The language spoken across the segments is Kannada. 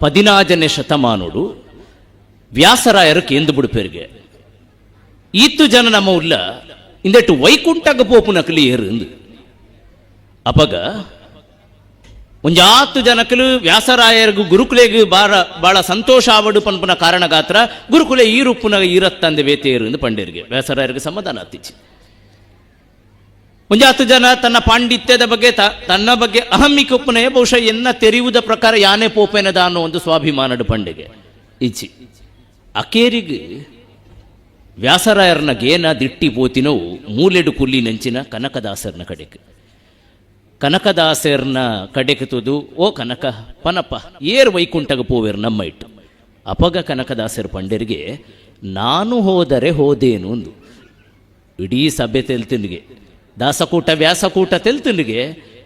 ಪದಿನಾಜನೇ ಶತಮಾನೋಡು ವ್ಯಾಸರಾಯರು ಕೇಂದು ಬಿಡುಪೇರಿಗೆ ಈತ್ತು ಜನ ನಮ್ಮ ಉಲ್ಲ ಇಂದೆಟ್ಟು ವೈಕುಂಠಗ ಪೋಪು ನಕಲಿ ಏರು ಅಪಗ ಒಂಜಾತ್ತು ಜನಕಲು ವ್ಯಾಸರಾಯರಿಗೂ ಗುರುಕುಲೆಗ್ ಬಾಳ ಸಂತೋಷ ಆವಡು ಪನ್ಪುನ ಕಾರಣ ಗಾತ್ರ ಗುರುಕುಲೆ ಈ ರೂಪುನ ಈರತ್ತಂದೆ ವೇತೆಯರು ಎಂದು ಪಂಡೇರಿಗೆ. ವ್ಯಾಸರಾಯರಿಗೆ ಸಮಾಧಾನ ಅತ್ತಿಚ್ಚಿ ಒಂಜಾತ್ತು ಜನ ತನ್ನ ಪಾಂಡಿತ್ಯದ ಬಗ್ಗೆ ತನ್ನ ಬಗ್ಗೆ ಅಹಮ್ಮಿ ಕೊಪ್ಪನೆ ಬಹುಶಃ ಎನ್ನ ತೆರೆಯುವುದ ಪ್ರಕಾರ ಯಾನೇ ಪೋಪೆನದ ಅನ್ನೋ ಒಂದು ಸ್ವಾಭಿಮಾನದ ಪಂಡಿಗೆ. ಇಜ್ಜಿ ಅಕೇರಿಗೆ ವ್ಯಾಸರಾಯರ್ನ ಗೇನ ದಿಟ್ಟಿ ಪೋತಿನವು ಮೂಲೆಡು ಕುಲ್ಲಿ ನೆಂಚಿನ ಕನಕದಾಸರ್ನ ಕಡೆಗೆ. ಕನಕದಾಸರ್ನ ಕಡೆಗೆ ತುದು, ಓ ಕನಕ ಪನಪ್ಪ ಏರ್ ವೈಕುಂಠಗ ಪೋವೇರ್ ನಮ್ಮ ಇಟ್ಟು ಅಪಗ ಕನಕದಾಸರ ಪಂಡರಿಗೆ, ನಾನು ಹೋದರೆ ಹೋದೇನು? ಒಂದು ಇಡೀ ಸಭೆ ತೆಲ್ತಿನಿಗೆ ದಾಸಕೂಟ, ವ್ಯಾಸಕೂಟ ತೆಲ್ತುಲಿಗೆ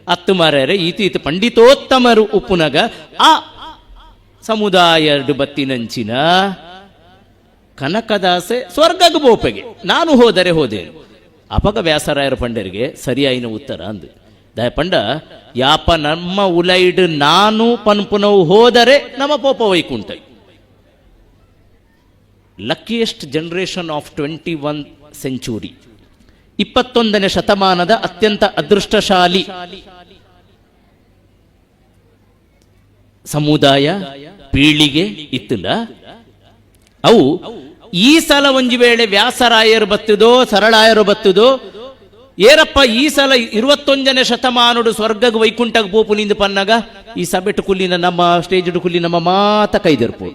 ಅತ್ತು ಮಾರ್ಯಾರೆ ಈತಿ ಈತ ಪಂಡಿತೋತ್ತಮರು ಉಪ್ಪುನಗ ಆ ಸಮುದಾಯ ಬತ್ತಿನಂಚಿನ ಕನಕದಾಸೆ ಸ್ವರ್ಗಗ ಬೋಪೆಗೆ. ನಾನು ಹೋದರೆ ಹೋದೆ ಅಪಗ ವ್ಯಾಸರಾಯರ ಪಂಡರಿಗೆ ಸರಿಯಾಯಿನ ಉತ್ತರ ಅಂದು. ದಯ ಪಂಡ, ಯಾಪ ನಮ್ಮ ಉಲೈಡ್ ನಾನು ಪನ್ಪುನವು ಹೋದರೆ ನಮ್ಮ ಪೋಪ Vaikuntha. Luckiest generation of twenty one century. ಇಪ್ಪತ್ತೊಂದನೇ ಶತಮಾನದ ಅತ್ಯಂತ ಅದೃಷ್ಟಶಾಲಿ ಸಮುದಾಯ ಪೀಳಿಗೆ ಇತ್ತಿಲ್ಲ. ಅವು ಈ ಸಲ ಒಂಜಿ ವೇಳೆ ವ್ಯಾಸರಾಯರು ಬತ್ತದೋ, ಸರಳಾಯರು ಬತ್ತದೋ, ಏರಪ್ಪ, ಈ ಸಲ ಇರುವತ್ತೊಂದನೇ ಶತಮಾನುಡು ಸ್ವರ್ಗಗ ವೈಕುಂಠಗ್ ಪೋಪು ನಿಂದು ಪನ್ನಗ, ಈ ಸಭೆಟ್ ಕುಲ್ಲಿನ ನಮ್ಮ ಸ್ಟೇಜ್ ಕುಲ್ಲಿ ನಮ್ಮ ಮಾತ ಕೈದರ್ಪು.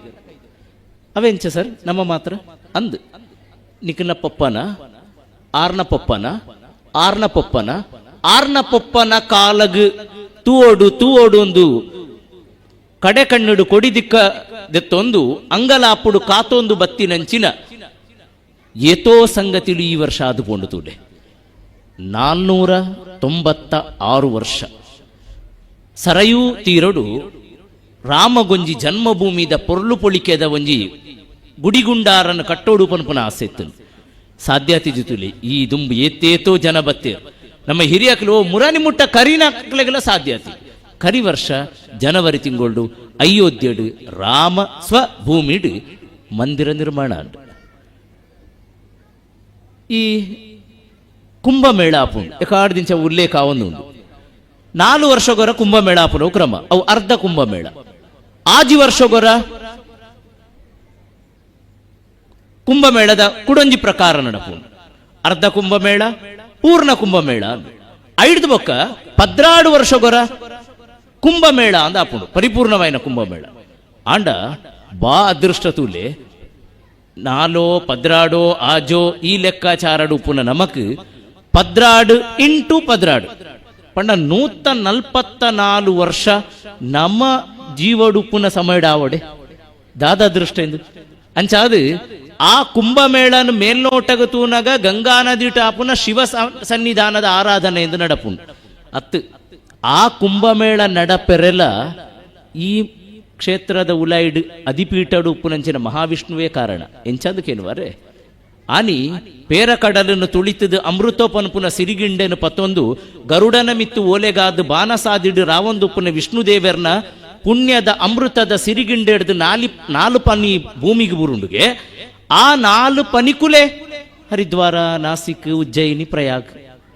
ಅವೆಂಚ ಸರ್, ನಮ್ಮ ಮಾತ್ರ? ಅಂದ್. ನಿಖಿಲ ಪಪ್ಪನ ಆರ್ನ ಪಪ್ಪನ ಆರ್ನ ಪಪ್ಪನ ಆರ್ನ ಪಪ್ಪನ ಕಾಲಗ್ ತೂವೋಡು ಒಂದು ಕಡೆ ಕಣ್ಣುಡು ಕೊಡಿದಿಕ್ಕ ದೆತ್ತೊಂದು ಅಂಗಲಾಪುಡು ಕಾತೊಂದು ಬತ್ತಿನಂಚಿನ ಏತೋ ಸಂಗತಿಲು ಈ ವರ್ಷ ಆದುಕೊಂಡು ತೂಡೆ. ನಾನ್ನೂರ ತೊಂಬತ್ತ ಆರು ವರ್ಷ. ಸರಯೂ ತೀರಡು ರಾಮಗೊಂಜಿ ಜನ್ಮಭೂಮಿದ ಪೊರ್ಲು ಪೊಳಿಕೆದ ಒಂಜಿ ಗುಡಿಗುಂಡಾರನ್ನು ಕಟ್ಟೋಡು ಪನ್ಪನ ಆಸೆ ಇತ್ತು ಸಾಧ್ಯತೆ ಜಿತುಲಿ ಈ ದುಂಬು ಏತೇತೋ ಜನ ಬತ್ತೇರು ನಮ್ಮ ಹಿರಿಯಕಲು ಮುರಾನಿ ಮುಟ್ಟ ಕರಿನಾಕ್ಲೆಗಲ ಸಾಧ್ಯತೆ ಕರಿ ವರ್ಷ, ಜನವರಿ ತಿಂಗಳು ಅಯೋಧ್ಯೆಡು, ರಾಮ ಸ್ವಭೂಮಿಡು, ಮಂದಿರ ನಿರ್ಮಾಣ ಈ ಕುಂಭಮೇಳ ಆಪುಂಡು ಎಕಾಡು ದಿಂಚ ಉಲ್ಲೇಖ ಒಂದು ನಾಲ್ಕು ನಾಲು ವರ್ಷಗೊರ ಕುಂಭಮೇಳ ಆಪುನ ಕ್ರಮ, ಅವು ಅರ್ಧ ಕುಂಭಮೇಳ. ಆಜಿ ವರ್ಷಗೊರ ಕುಂಭಮೇಳದ ಕುಡಂಜಿ ಪ್ರಕಾರ ನಡಪುಂಡು ಅರ್ಧ ಕುಂಭಮೇಳ, ಪೂರ್ಣ ಕುಂಭಮೇಳ ಐದು ಬೊಕ್ಕ ಪದ್ರಾಡು ವರ್ಷಗೊರ ಕುಂಭಮೇಳ ಅಂದ ಆಪುಂಡು ಪರಿಪೂರ್ಣವಾಯಿನ ಕುಂಭಮೇಳ. ಆಂಡ ಬಾ ಅದೃಷ್ಟ ತೂಲೆ, ನಾಲೋ ಪದ್ರಾಡೋ ಆಜೋ ಈ ಲೆಕ್ಕಾಚಾರಡು ಉಪ್ಪುನ ನಮಕ್ ಪದ್ರಾಡು ಇಂಟು ಪದ್ರಾಡು. ಪಂಡ ನೂತ ನಲ್ಪತ್ತ ನಾಲ್ಕು ವರ್ಷ ನಮ್ಮ ಜೀವಡುಪ್ಪುನ ಸಮಯಡಾವಡೆ ದಾದ ಅದೃಷ್ಟ ಎಂದು ಅಂಚಾದು ಆ ಕುಂಭಮೇಳನ ಮೇಲ್ನೋಟಗ ತೂನಗ ಗಂಗಾ ನದಿ ಟಾಪುನ ಶಿವ ಸನ್ನಿಧಾನದ ಆರಾಧನೆ ಎಂದು ನಡಪುಂಡು ಅತ್ತು, ಆ ಕುಂಭಮೇಳ ನಡಪೆರೆಲ ಈ ಕ್ಷೇತ್ರದ ಉಲೈಡ್ ಅಧಿಪೀಠಡು ಉಪ್ಪುನಂಚಿನ ಮಹಾವಿಷ್ಣುವೇ ಕಾರಣ. ಎಂಚಂದಕ್ಕೇನುವರೆ ಆನಿ ಪೇರ ಕಡಲನ್ನು ತುಳಿತದ ಅಮೃತೋಪನ್ಪುನ ಸಿರಿಗಿಂಡೆನು ಪತ್ತೊಂದು, ಗರುಡನ ಮಿತ್ತು ಓಲೆಗಾದ ಬಾನಸಾದಿಡು ರಾವೊಂದುಪ್ಪುನ ವಿಷ್ಣುದೇವರ್ನ ಪುಣ್ಯದ ಅಮೃತದ ಸಿರಿಗಿಂಡೆ ಹಿಡಿದು ನಾಲಿ ನಾಲ್ಪನಿ ಭೂಮಿಗೆ ಬುರುಂಡುಗೆ ಆ ನಾಲ್ಕು ಪನಿಕುಲೆ. ಹರಿದ್ವಾರ, ನಾಸಿಕ್, ಉಜ್ಜಯಿನಿ, ಪ್ರಯಾಗ್.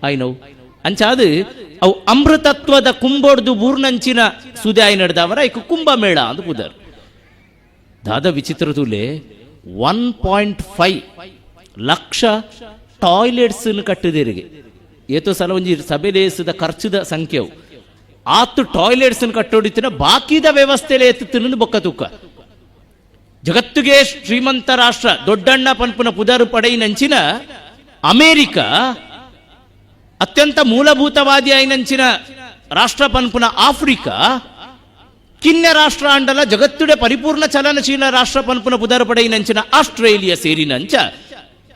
ಆಯ್ನವು ಅಂಚಾದು ಅವು ಅಮೃತತ್ವದ ಕುಂಬೋಡ್ದು ಬೂರ್ನಂಚಿನ ಸುದಾಯಿ ನಡೆದವರ ಐಕ ಕುಂಭಮೇಳ ಅಂತ ಪುದರ್ ದಾದ ವಿಚಿತ್ರ ತುಲೆ, one point five lakh toilets ಕಟ್ಟದಿರಿಗೆ. ಏತೋ ಸಲ ಒಂಜಿ ದೇಶದ ಖರ್ಚುದ ಸಂಖ್ಯೆವು. ಆತು ಟಾಯ್ಲೆಟ್ಸ್ ಕಟ್ಟೋಡಿತ್ತಿನ ಬಾಕಿದ ವ್ಯವಸ್ಥೆಲೆ ಎತ್ತು ಬೊಕ್ಕ ತುಕ್ಕ ಜಗತ್ತಿಗೆ ಶ್ರೀಮಂತ ರಾಷ್ಟ್ರ ದೊಡ್ಡಣ್ಣ ಪನ್ಪುನ ಪುದರು ಪಡೆಯಿನಂಚಿನ ಅಮೇರಿಕ ಅತ್ಯಂತ ಮೂಲಭೂತವಾದಿ ಐನಂಚಿನ ರಾಷ್ಟ್ರ ಪನ್ಪುನ ಆಫ್ರಿಕಾ ಕಿನ್ಯ ರಾಷ್ಟ್ರ ಅಂಡಲ ಜಗತ್ತುಡೆ ಪರಿಪೂರ್ಣ ಚಲನಶೀಲ ರಾಷ್ಟ್ರ ಪನ್ಪುನ ಪುದರ ಪಡೆಯಿನಂಚಿನ ಆಸ್ಟ್ರೇಲಿಯಾ ಸೇರಿನಂಚ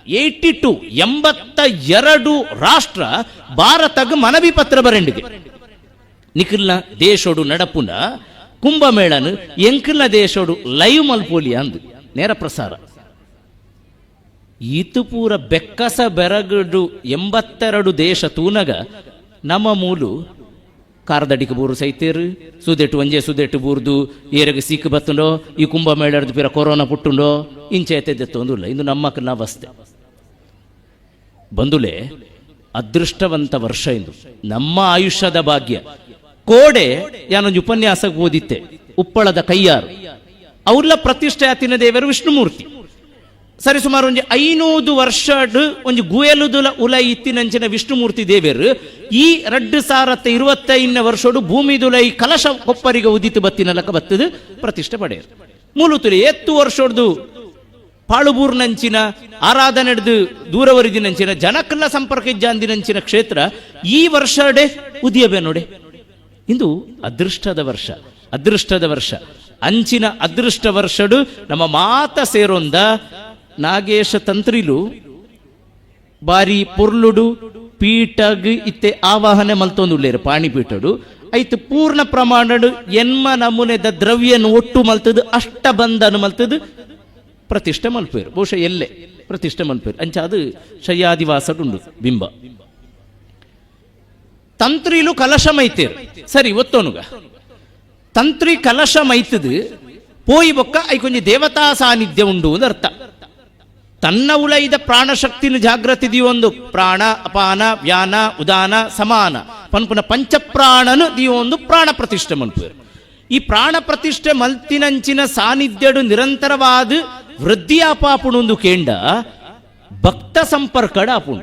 ಏಯ್ಟಿ ಟು ಎಂಬತ್ತ ಎರಡು ರಾಷ್ಟ್ರ ಭಾರತಗ ಮನವಿ ಪತ್ರ ಬರೆಂಡಿಗೆ ನಿಖಿಲ್ನ ದೇಶೋಡು ನಡಪುನ ಕುಂಭಮೇಳನು ಎಂಕಿಲ್ಲ ದೇಶೋಡು ಲೈವ್ ಮಲ್ಪೋಲಿ ಅಂದು. ನೇರ ಪ್ರಸಾರ. ಈತುಪೂರ ಬೆಕ್ಕಸ ಬೆರಗಡು ಎಂಬತ್ತೆರಡು ದೇಶ ತೂನಗ ನಮ್ಮ ಮೂಲು ಕಾರ್ದಡಿಕ ಬೂರು ಸೈತೇರು, ಸುದೆಟ್ಟು ಒಂಜೆ ಸುದೆಟ್ಟು ಬೂರ್ದು, ಏರೆಗೆ ಸಿಕ್ಕು ಬತ್ತುಂಡೋ, ಈ ಕುಂಭಮೇಳದ ಪಿರ ಕೊರೋನಾ ಪುಟ್ಟುಂಡೋ, ಇಂಚೆ ಎತ್ತೆದ್ದೊಂದಿಲ್ಲ ಇಂದು ನಮ್ಮ ಅವಸ್ಥೆ ಬಂದುಲೆ, ಅದೃಷ್ಟವಂತ ವರ್ಷ ಇಂದು. ನಮ್ಮ ಆಯುಷ್ಯದ ಭಾಗ್ಯ. ಕೋಡೆ ಯಾನೊಂದು ಉಪನ್ಯಾಸ ಓದಿತ್ತೆ ಉಪ್ಪಳದ ಕೈಯಾರು. ಅವ್ರಲ್ಲ ಪ್ರತಿಷ್ಠೆ ಆತಿನ ದೇವರು ವಿಷ್ಣುಮೂರ್ತಿ. ಸರಿ ಸುಮಾರು ಒಂದು ಐನೂರು ವರ್ಷಡ್ ಒಂದು ಗುಯಲುದುಲ ಉಲ ಇತ್ತಿನಂಚಿನ ವಿಷ್ಣುಮೂರ್ತಿ ದೇವರು ಈ ರಡ್ಡು ಸಾರತ್ತ ಇರುವತ್ತೈನ ವರ್ಷಡು ಭೂಮಿದುಲೈ ಕಲಶ ಕೊಪ್ಪರಿಗೆ ಉದಿತು ಬತ್ತಿನ ಬತ್ತದು ಪ್ರತಿಷ್ಠೆ ಪಡೆಯರು. ಮೂಲುತುಲಿ ಎತ್ತು ವರ್ಷಡ್ದು ಪಾಳುಬೂರ್ನಂಚಿನ, ಆರಾಧನೆಡ್ದು ದೂರವರಿದಿನಂಚಿನ ಜನಕ್ಕೆಲ್ಲ ಸಂಪರ್ಕ ಇಜ್ಜಾಂದಿನಂಚಿನ ಕ್ಷೇತ್ರ ಈ ವರ್ಷಡೆ ಉದಿಯಬೆ ನೋಡಿ. ಇಂದು ಅದೃಷ್ಟದ ವರ್ಷ ಅದೃಷ್ಟದ ವರ್ಷ. ಅಂಚಿನ ಅದೃಷ್ಟ ವರ್ಷಡು ನಮ್ಮ ಮಾತ ಸೇರೊಂದ ನಾಗೇಶ ತಂತ್ರಿಲು ಬಾರಿ ಪೊರ್ಲುಡು ಪೀಟಗ್ ಇತ್ತೆ ಆವಾಹನೆ ಮಲ್ತೊಂದುಳ್ಳೇರು ಪಾಣಿಪೀಠಡು. ಐತು ಪೂರ್ಣ ಪ್ರಮಾಣಡು ಎನ್ಮ ನಮೂನೆದ ದ್ರವ್ಯನ ಒಟ್ಟು ಮಲ್ತದು, ಅಷ್ಟ ಬಂಧನ ಮಲ್ತದು, ಪ್ರತಿಷ್ಠೆ ಮಲ್ಪೇರು. ಬಹುಶಃ ಎಲ್ಲೆ ಪ್ರತಿಷ್ಠೆ ಮಲ್ಪೇರು. ಅಂಚ ಅದು ಶಯ್ಯಾದಿವಾಸಡುಂಡು ಬಿಂಬ. ತಂತ್ರಿಲು ಕಲಶ ಮೈತೇರು ಸರಿ ಒತ್ತೋನುಗ ತಂತ್ರಿ ಕಲಶ ಮೈತದು ಪೋಯಿ ಬೊಕ್ಕ ಐಕೊಂಜಿ ದೇವತಾ ಸಾನ್ನಿಧ್ಯ ಉಂಡು ಅಂತ ಅರ್ಥ ತನ್ನ ಉಲೈದ ಪ್ರಾಣಶಕ್ತಿನ ಜಾಗೃತಿ ದಿಯೊಂದು ಪ್ರಾಣ ಅಪಾನ ವ್ಯಾನ ಉದಾನ ಸಮಾನ ಪನ್ಪುನ ಪಂಚಪ್ರಾಣನು ದಿಯೊಂದು ಪ್ರಾಣ ಪ್ರತಿಷ್ಠೆ ಮಲ್ಪೇರು ಈ ಪ್ರಾಣ ಪ್ರತಿಷ್ಠೆ ಮಲ್ತಿನಂಚಿನ ಸಾನ್ನಿಧ್ಯಡು ನಿರಂತರವಾದ ವೃದ್ಧಿ ಆಪಾಪುಣೊಂದು ಕೇಂಡ ಭಕ್ತ ಸಂಪರ್ಕಡ ಆಪುಣು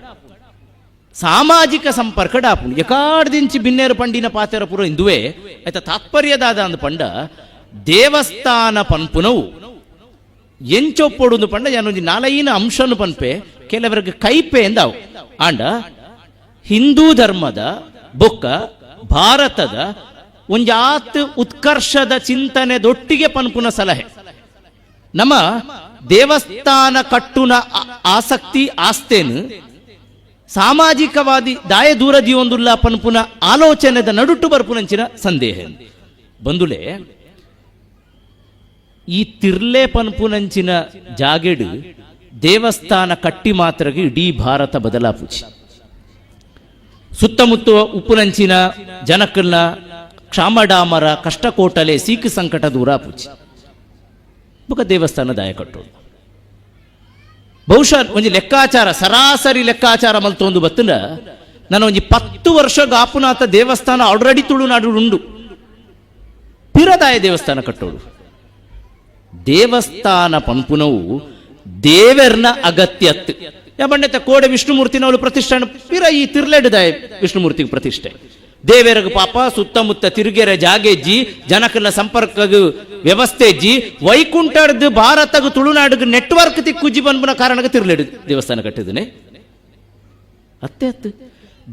ಸಾಮಾಜಿಕ ಸಂಪರ್ಕ ಡಾಪುಂಡು ಎಕಾಡ್ದಿಂಚಿ ಬಿನ್ನೇರು ಪಂಡಿನ ಪಾತೆರ ಪುರ ಇಂದುವೇ, ಆಯ್ತ ತಾತ್ಪರ್ಯದಾದ ಅಂದ ಪಂಡ, ದೇವಸ್ಥಾನ ಪನ್ಪುನವು. ಎಂಚೊಪ್ಪೊಡುಂದು ಪಂಡ ಯಾನೊಂದು ನಾಲೈನ ಅಂಶನು ಪನ್ಪೆ, ಕೆಲವರಿಗೆ ಕೈಪೆ ಎಂದಾವು. ಆಂಡ, ಹಿಂದೂ ಧರ್ಮದ ಬೊಕ್ಕ, ಭಾರತದ ಒಂಜಾತ್ ಉತ್ಕರ್ಷದ ಚಿಂತನೆ ದೊಟ್ಟಿಗೆ ಪನ್ಪುನ ಸಲಹೆ. ನಮ್ಮ ದೇವಸ್ಥಾನ ಕಟ್ಟುನ ಆಸಕ್ತಿ, ಆಸ್ತೇನು ಸಾಮಾಜಿಕವಾದಿ ದಾಯ ದೂರದಿ ಒಂದುಲ್ಲ ಪನ್ಪುನ ಆಲೋಚನೆದ ನಡುಟ್ಟು ಬರ್ಪುನಂಚಿನ ಸಂದೇಹ ಬಂದುಲೆ ಈ ತಿರ್ಲೆ ಪನ್ಪುನಂಚಿನ ಜಾಗೆಡು ದೇವಸ್ಥಾನ ಕಟ್ಟಿ ಮಾತ್ರಗೆ ಇಡೀ ಭಾರತ ಬದಲಾಪುಜಿ ಸುತ್ತಮುತ್ತ ಉಪ್ಪುನಂಚಿನ ಜನಕ್ಕನ್ನ ಕ್ಷಾಮಡಾಮರ ಕಷ್ಟಕೋಟಲೆ ಸೀಕು ಸಂಕಟ ದೂರ ಪೂಜಿ ಬೊಕ ದೇವಸ್ಥಾನ ದಾಯ ಕಟ್ಟೋದು. ಬಹುಶಃ ಒಂಜಿ ಲೆಕ್ಕಾಚಾರ, ಸರಾಸರಿ ಲೆಕ್ಕಾಚಾರ ಮಲ್ತೊಂದು ಬತ್ತನ ನಾನು ಒಂಜಿ ಪತ್ತು ವರ್ಷ ಗಾಪುನಾಥ ದೇವಸ್ಥಾನ ಆಲ್ರೆಡಿ ತುಳುನಾಡು ಉಂಡು ಪಿರದಾಯ ದೇವಸ್ಥಾನ ಕಟ್ಟೋಡು ದೇವಸ್ಥಾನ ಪಂಪುನವು ದೇವರ್ನ ಅಗತ್ಯತ್. ಯಾ ಯಾಬಂಡೆತ ಕೋಡೆ ವಿಷ್ಣುಮೂರ್ತಿನವಳು ಪ್ರತಿಷ್ಠಾನ, ಪಿರ ಈ ತಿರ್ಲೆಡ್ದಾಯ ವಿಷ್ಣುಮೂರ್ತಿಗೆ ಪ್ರತಿಷ್ಠೆ. ದೇವೇರಗ ಪಾಪ ಸುತ್ತಮುತ್ತ ತಿರುಗೆರೆ ಜಾಗೆಜ್ಜಿ ಜನಕನ ಸಂಪರ್ಕ ವ್ಯವಸ್ಥೆ ಜಿ ವೈಕುಂಠದ ಭಾರತಗು ತುಳುನಾಡುಗು ನೆಟ್ವರ್ಕ್ ತಿಕ್ಕುಜ್ಜಿ ಬಂದ್ಬನ ಕಾರಣಕ್ಕೆ ತಿರ್ಲೆಡು ದೇವಸ್ಥಾನ ಕಟ್ಟಿದನೆ. ಅತ್ತೆ ಅತ್ತು,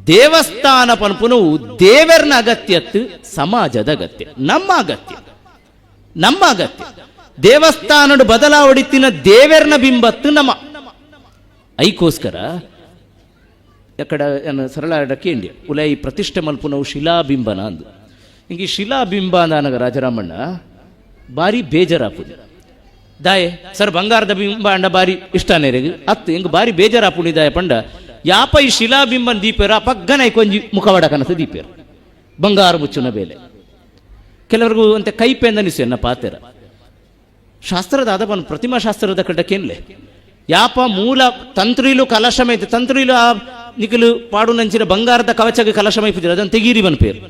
ದೇವಸ್ಥಾನ ಪನ್ಪುನವು ಅಗತ್ಯ ಅಗತ್ಯತ್ತು ಸಮಾಜದ ಅಗತ್ಯ, ನಮ್ಮ ಅಗತ್ಯ ನಮ್ಮ ಅಗತ್ಯ. ದೇವಸ್ಥಾನಡು ಬದಲಾವಡಿತಿನ ದೇವೆರ್ನ ಬಿಂಬತ್ತು ನಮ್ಮ. ಐಕೋಸ್ಕರ ಎಕ್ಕಡ ಏನು ಸರಳ ಕೇಂಡಿ ಉಲೈ ಪ್ರತಿಷ್ಠೆ ಮಲ್ಪುನವು ಶಿಲಾಬಿಂಬನ ಅಂದು. ಹಿಂಗೆ ಶಿಲಾಬಿಂಬ ಅಂದಾನಗ ರಾಜರಾಮಣ್ಣ ಬಾರಿ ಬೇಜಾರಾಪುದು. ದಾಯೆ, ಸರ್ ಬಂಗಾರದ ಬಿಂಬ ಅಂಡ ಬಾರಿ ರೀ ಅತ್ತು, ಹಿಂಗೆ ಬಾರಿ ಬೇಜಾರಾಪುಣಿ ದಾಯ ಪಂಡ, ಯಾಪ ಈ ಶಿಲಾಬಿಂಬನ ದೀಪೇರ ಪಗ್ಗನ ಕೊಂಜಿ ಮುಖವಾಡ ಕನಸ ದೀಪೇರ. ಬಂಗಾರ ಮುಚ್ಚುನ ಬೇಲೆ. ಕೆಲವರಿಗೂ ಅಂತ ಕೈಪೆ ಅನಿಸು ಎನ್ನ ಪಾತೆರ. ಶಾಸ್ತ್ರದ ಪ್ರತಿಮಾ ಶಾಸ್ತ್ರದ ಕಡ್ಡಕ್ಕೇನ್ಲೆ ಯಾಪ ಮೂಲ ತಂತ್ರಿಲು ಕಲಶಮೈತೆ ತಂತ್ರಿಲು ಆ ನಿಖಲು ಪಾಡುನಂಚಿನ ಬಂಗಾರದ ಕವಚಗ ಕಲಶಮೈಪಿದ್ರು ಅದನ್ನು ತೆಗೀರಿ ಬನ್ ಪೇರು.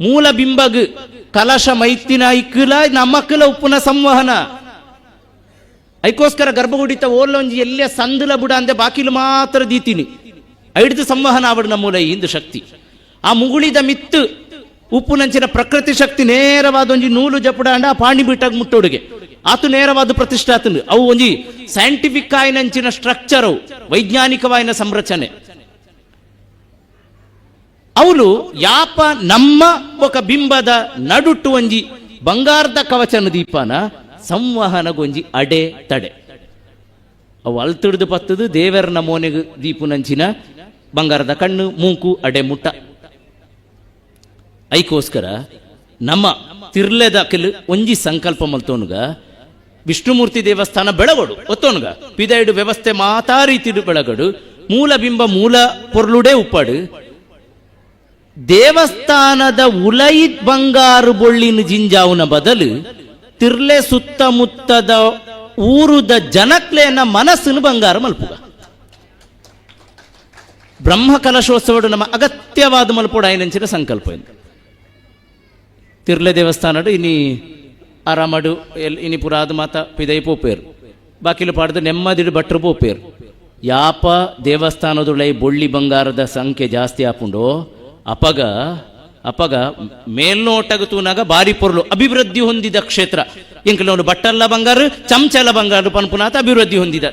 ಮೂಲ ಬಿಂಬಗ್ ಕಲಶ ಮೈತಿನ ಇಕ್ಕಲ ನಮ್ಮಕ್ಕಲ ಉಪ್ಪುನ ಸಂವಹನ. ಐಕೋಸ್ಕರ ಗರ್ಭಗುಡಿತ ಓಲ್ಲೊಂಜಿ ಎಲ್ಲ ಸಂದಲ ಬುಡ ಅಂದೆ ಬಾಕಿಲು ಮಾತ್ರ ದೀತಿನಿ. ಐಡ್ದು ಸಂವಹನ ಆವಡು ನಮ್ಮೂಲ ಇಂದು ಶಕ್ತಿ. ಆ ಮುಗುಳಿದ ಮಿತ್ತು ಉಪ್ಪುನಂಚಿನ ಪ್ರಕೃತಿ ಶಕ್ತಿ ನೇರವಾದ ಒಂಜಿ ನೂಲು ಜಪುಡ ಅಂಡ ಪಾಣಿ ಬಿಟ್ಟಾಗ ಮುಟ್ಟೋಡುಗೆ. ಆತು ನೇರವಾದ ಪ್ರತಿಷ್ಠಾತನು. ಅವು ಒಂಜಿ ಸೈಂಟಿಫಿಕ್ ಆಯ್ನಂಚಿನ ಸ್ಟ್ರಕ್ಚರ್ ವೈಜ್ಞಾನಿಕವಾಯಿನ ಸಂರಚನೆ. ಅವಳು ಯಾಪ ನಮ್ಮ ಒಕ ಬಿಂಬದ ನಡುಟ್ಟು ಒಂಜಿ ಬಂಗಾರದ ಕವಚನ ದೀಪನ ಸಂವಹನಗೊಂಜಿ ಅಡೆ ತಡೆ. ಅವು ಅಲ್ತಿಡ್ದು ಪತ್ತದು ದೇವರನ ಮೋನೆಗೆ ದೀಪುನಂಚಿನ ಬಂಗಾರದ ಕಣ್ಣು ಮೂಕು ಅಡೆ ಮುಟ್ಟ. ಐಕೋಸ್ಕರ ನಮ್ಮ ತಿರ್ಲೆದ ಕೆಲು ಒಂಜಿ ಸಂಕಲ್ಪ ಮಲ್ತೋನುಗ, ವಿಷ್ಣುಮೂರ್ತಿ ದೇವಸ್ಥಾನ ಬೆಳಗಡು ಒತ್ತೋನುಗ, ಪಿದೈಡು ವ್ಯವಸ್ಥೆ ಮಾತಾ ರೀತಿಡು ಬೆಳಗಡು, ಮೂಲ ಬಿಂಬ ಮೂಲ ಪೊರ್ಲುಡೇ ಉಪ್ಪಡು ದೇವಸ್ಥಾನದ ಉಲೈದ್ ಬಂಗಾರು ಬೊಳ್ಳಿನ ಜಿಂಜಾವ್ನ ಬದಲು ತಿರ್ಲೆ ಸುತ್ತಮುತ್ತದ ಊರುದ ಜನಕ್ಲೇನ ಮನಸ್ಸಿನ ಬಂಗಾರ ಮಲ್ಪುಗ. ಬ್ರಹ್ಮ ಕಲಶೋತ್ಸವಡು ನಮ್ಮ ಅಗತ್ಯವಾದ ಮಲ್ಪೋಡ ಐನಂಚಿನ ಸಂಕಲ್ಪ ಎಂದು ತಿರ್ಲೆ ದೇವಸ್ಥಾನಡು ಇನಿ ಆರಾಮಡು ಎಲ್ ಇನಿ ಪುರಾದ ಮಾತ ಪಿದೈ ಪೋಪೇರು. ಬಾಕಿಲು ಪಾಡ್ದು ನೆಮ್ಮದಿಡು ಭಟ್ರು ಪೋಪೇರು. ಯಾಪ ದೇವಸ್ಥಾನದೊಳೈ ಬೊಳ್ಳಿ ಬಂಗಾರದ ಸಂಖ್ಯೆ ಜಾಸ್ತಿ ಆಪುಂಡು ಅಪಗ ಅಪಗ, ಮೇಲ್ನೋಟಗ ತೂನಾಗ ಬಾರಿ ಪೊರ್ಲು ಅಭಿವೃದ್ಧಿ ಹೊಂದಿದ ಕ್ಷೇತ್ರ. ಇಂಕಲವನು ಬಟ್ಟಲ್ಲ ಬಂಗಾರ, ಚಮಚಲ ಬಂಗಾರ ಪನ್ಪುನಾಥ ಅಭಿವೃದ್ಧಿ ಹೊಂದಿದ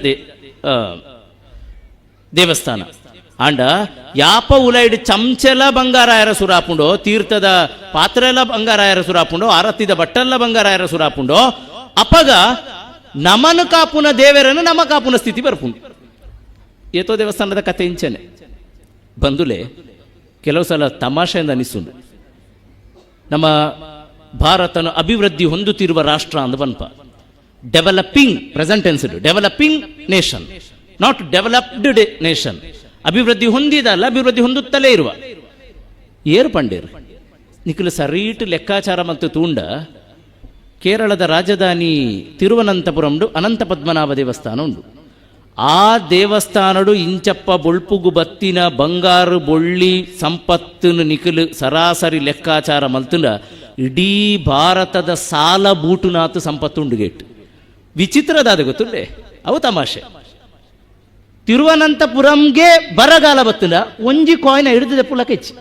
ದೇವಸ್ಥಾನ. ಆಂಡ ಯಾಪ ಉಲೈಡ್ ಚಮಚಲ ಬಂಗಾರಾಯರ ಸುರಾಪುಂಡೋ, ತೀರ್ಥದ ಪಾತ್ರೆಲ ಬಂಗಾರಾಯರ ಸುರಾಪುಂಡೋ ಆರತ್ತಿದ ಬಟ್ಟಲ್ಲ ಬಂಗಾರಾಯರ ಸುರಾಪುಂಡೋ, ಅಪಗ ನಮನ ಕಾಪುನ ದೇವರನ್ನು ನಮ ಕಾಪುನ ಸ್ಥಿತಿ ಬರ್ಪುಂಡು. ಏತೋ ದೇವಸ್ಥಾನದ ಕತೆ ಇಂಚನೆ. ಬಂದುಲೆ ಕೆಲವು ಸಲ ತಮಾಷೆಯಿಂದ ಅನಿಸುಂಡು ನಮ್ಮ ಭಾರತನು ಅಭಿವೃದ್ಧಿ ಹೊಂದುತ್ತಿರುವ ರಾಷ್ಟ್ರ ಅಂದವನ್ಪ developing present developing nation not developed nation ಅಭಿವೃದ್ಧಿ ಹೊಂದಿದಲ್ಲ ಅಭಿವೃದ್ಧಿ ಹೊಂದುತ್ತಲೇ ಇರುವ. ಏರು ಪಂಡೇರು ನಿಖಿಲ್ ಸರೀಟ್ ಲೆಕ್ಕಾಚಾರ ಮತ್ತು ತೂಂಡ. ಕೇರಳದ ರಾಜಧಾನಿ ತಿರುವನಂತಪುರಂಡು ಅನಂತ ಪದ್ಮನಾಭ ದೇವಸ್ಥಾನ ಉಂಡು ಆ ದೇವಸ್ಥಾನಡು ಇಂಚಪ್ಪ ಬೊಳ್ಪುಗು ಬತ್ತಿನ ಬಂಗಾರು ಬೊಳ್ಳಿ ಸಂಪತ್ತನ್ನು ನಿಖಲು ಸರಾಸರಿ ಲೆಕ್ಕಾಚಾರ ಮಲ್ತುಂಡ ಇಡೀ ಭಾರತದ ಸಾಲ ಬೂಟುನಾತು ಸಂಪತ್ತುಂಡು ಗೇಟ್. ವಿಚಿತ್ರದಾದ ಗೊತ್ತುಂಡೆ? ಅವು ತಮಾಷೆ. ತಿರುವನಂತಪುರಂಗೆ ಬರಗಾಲ ಬತ್ತುಂಡ, ಒಂಜಿ ಕಾಯಿನ ಹಿಡಿದಿದೆ ಪುಲಕ ಹೆಚ್ಚಿ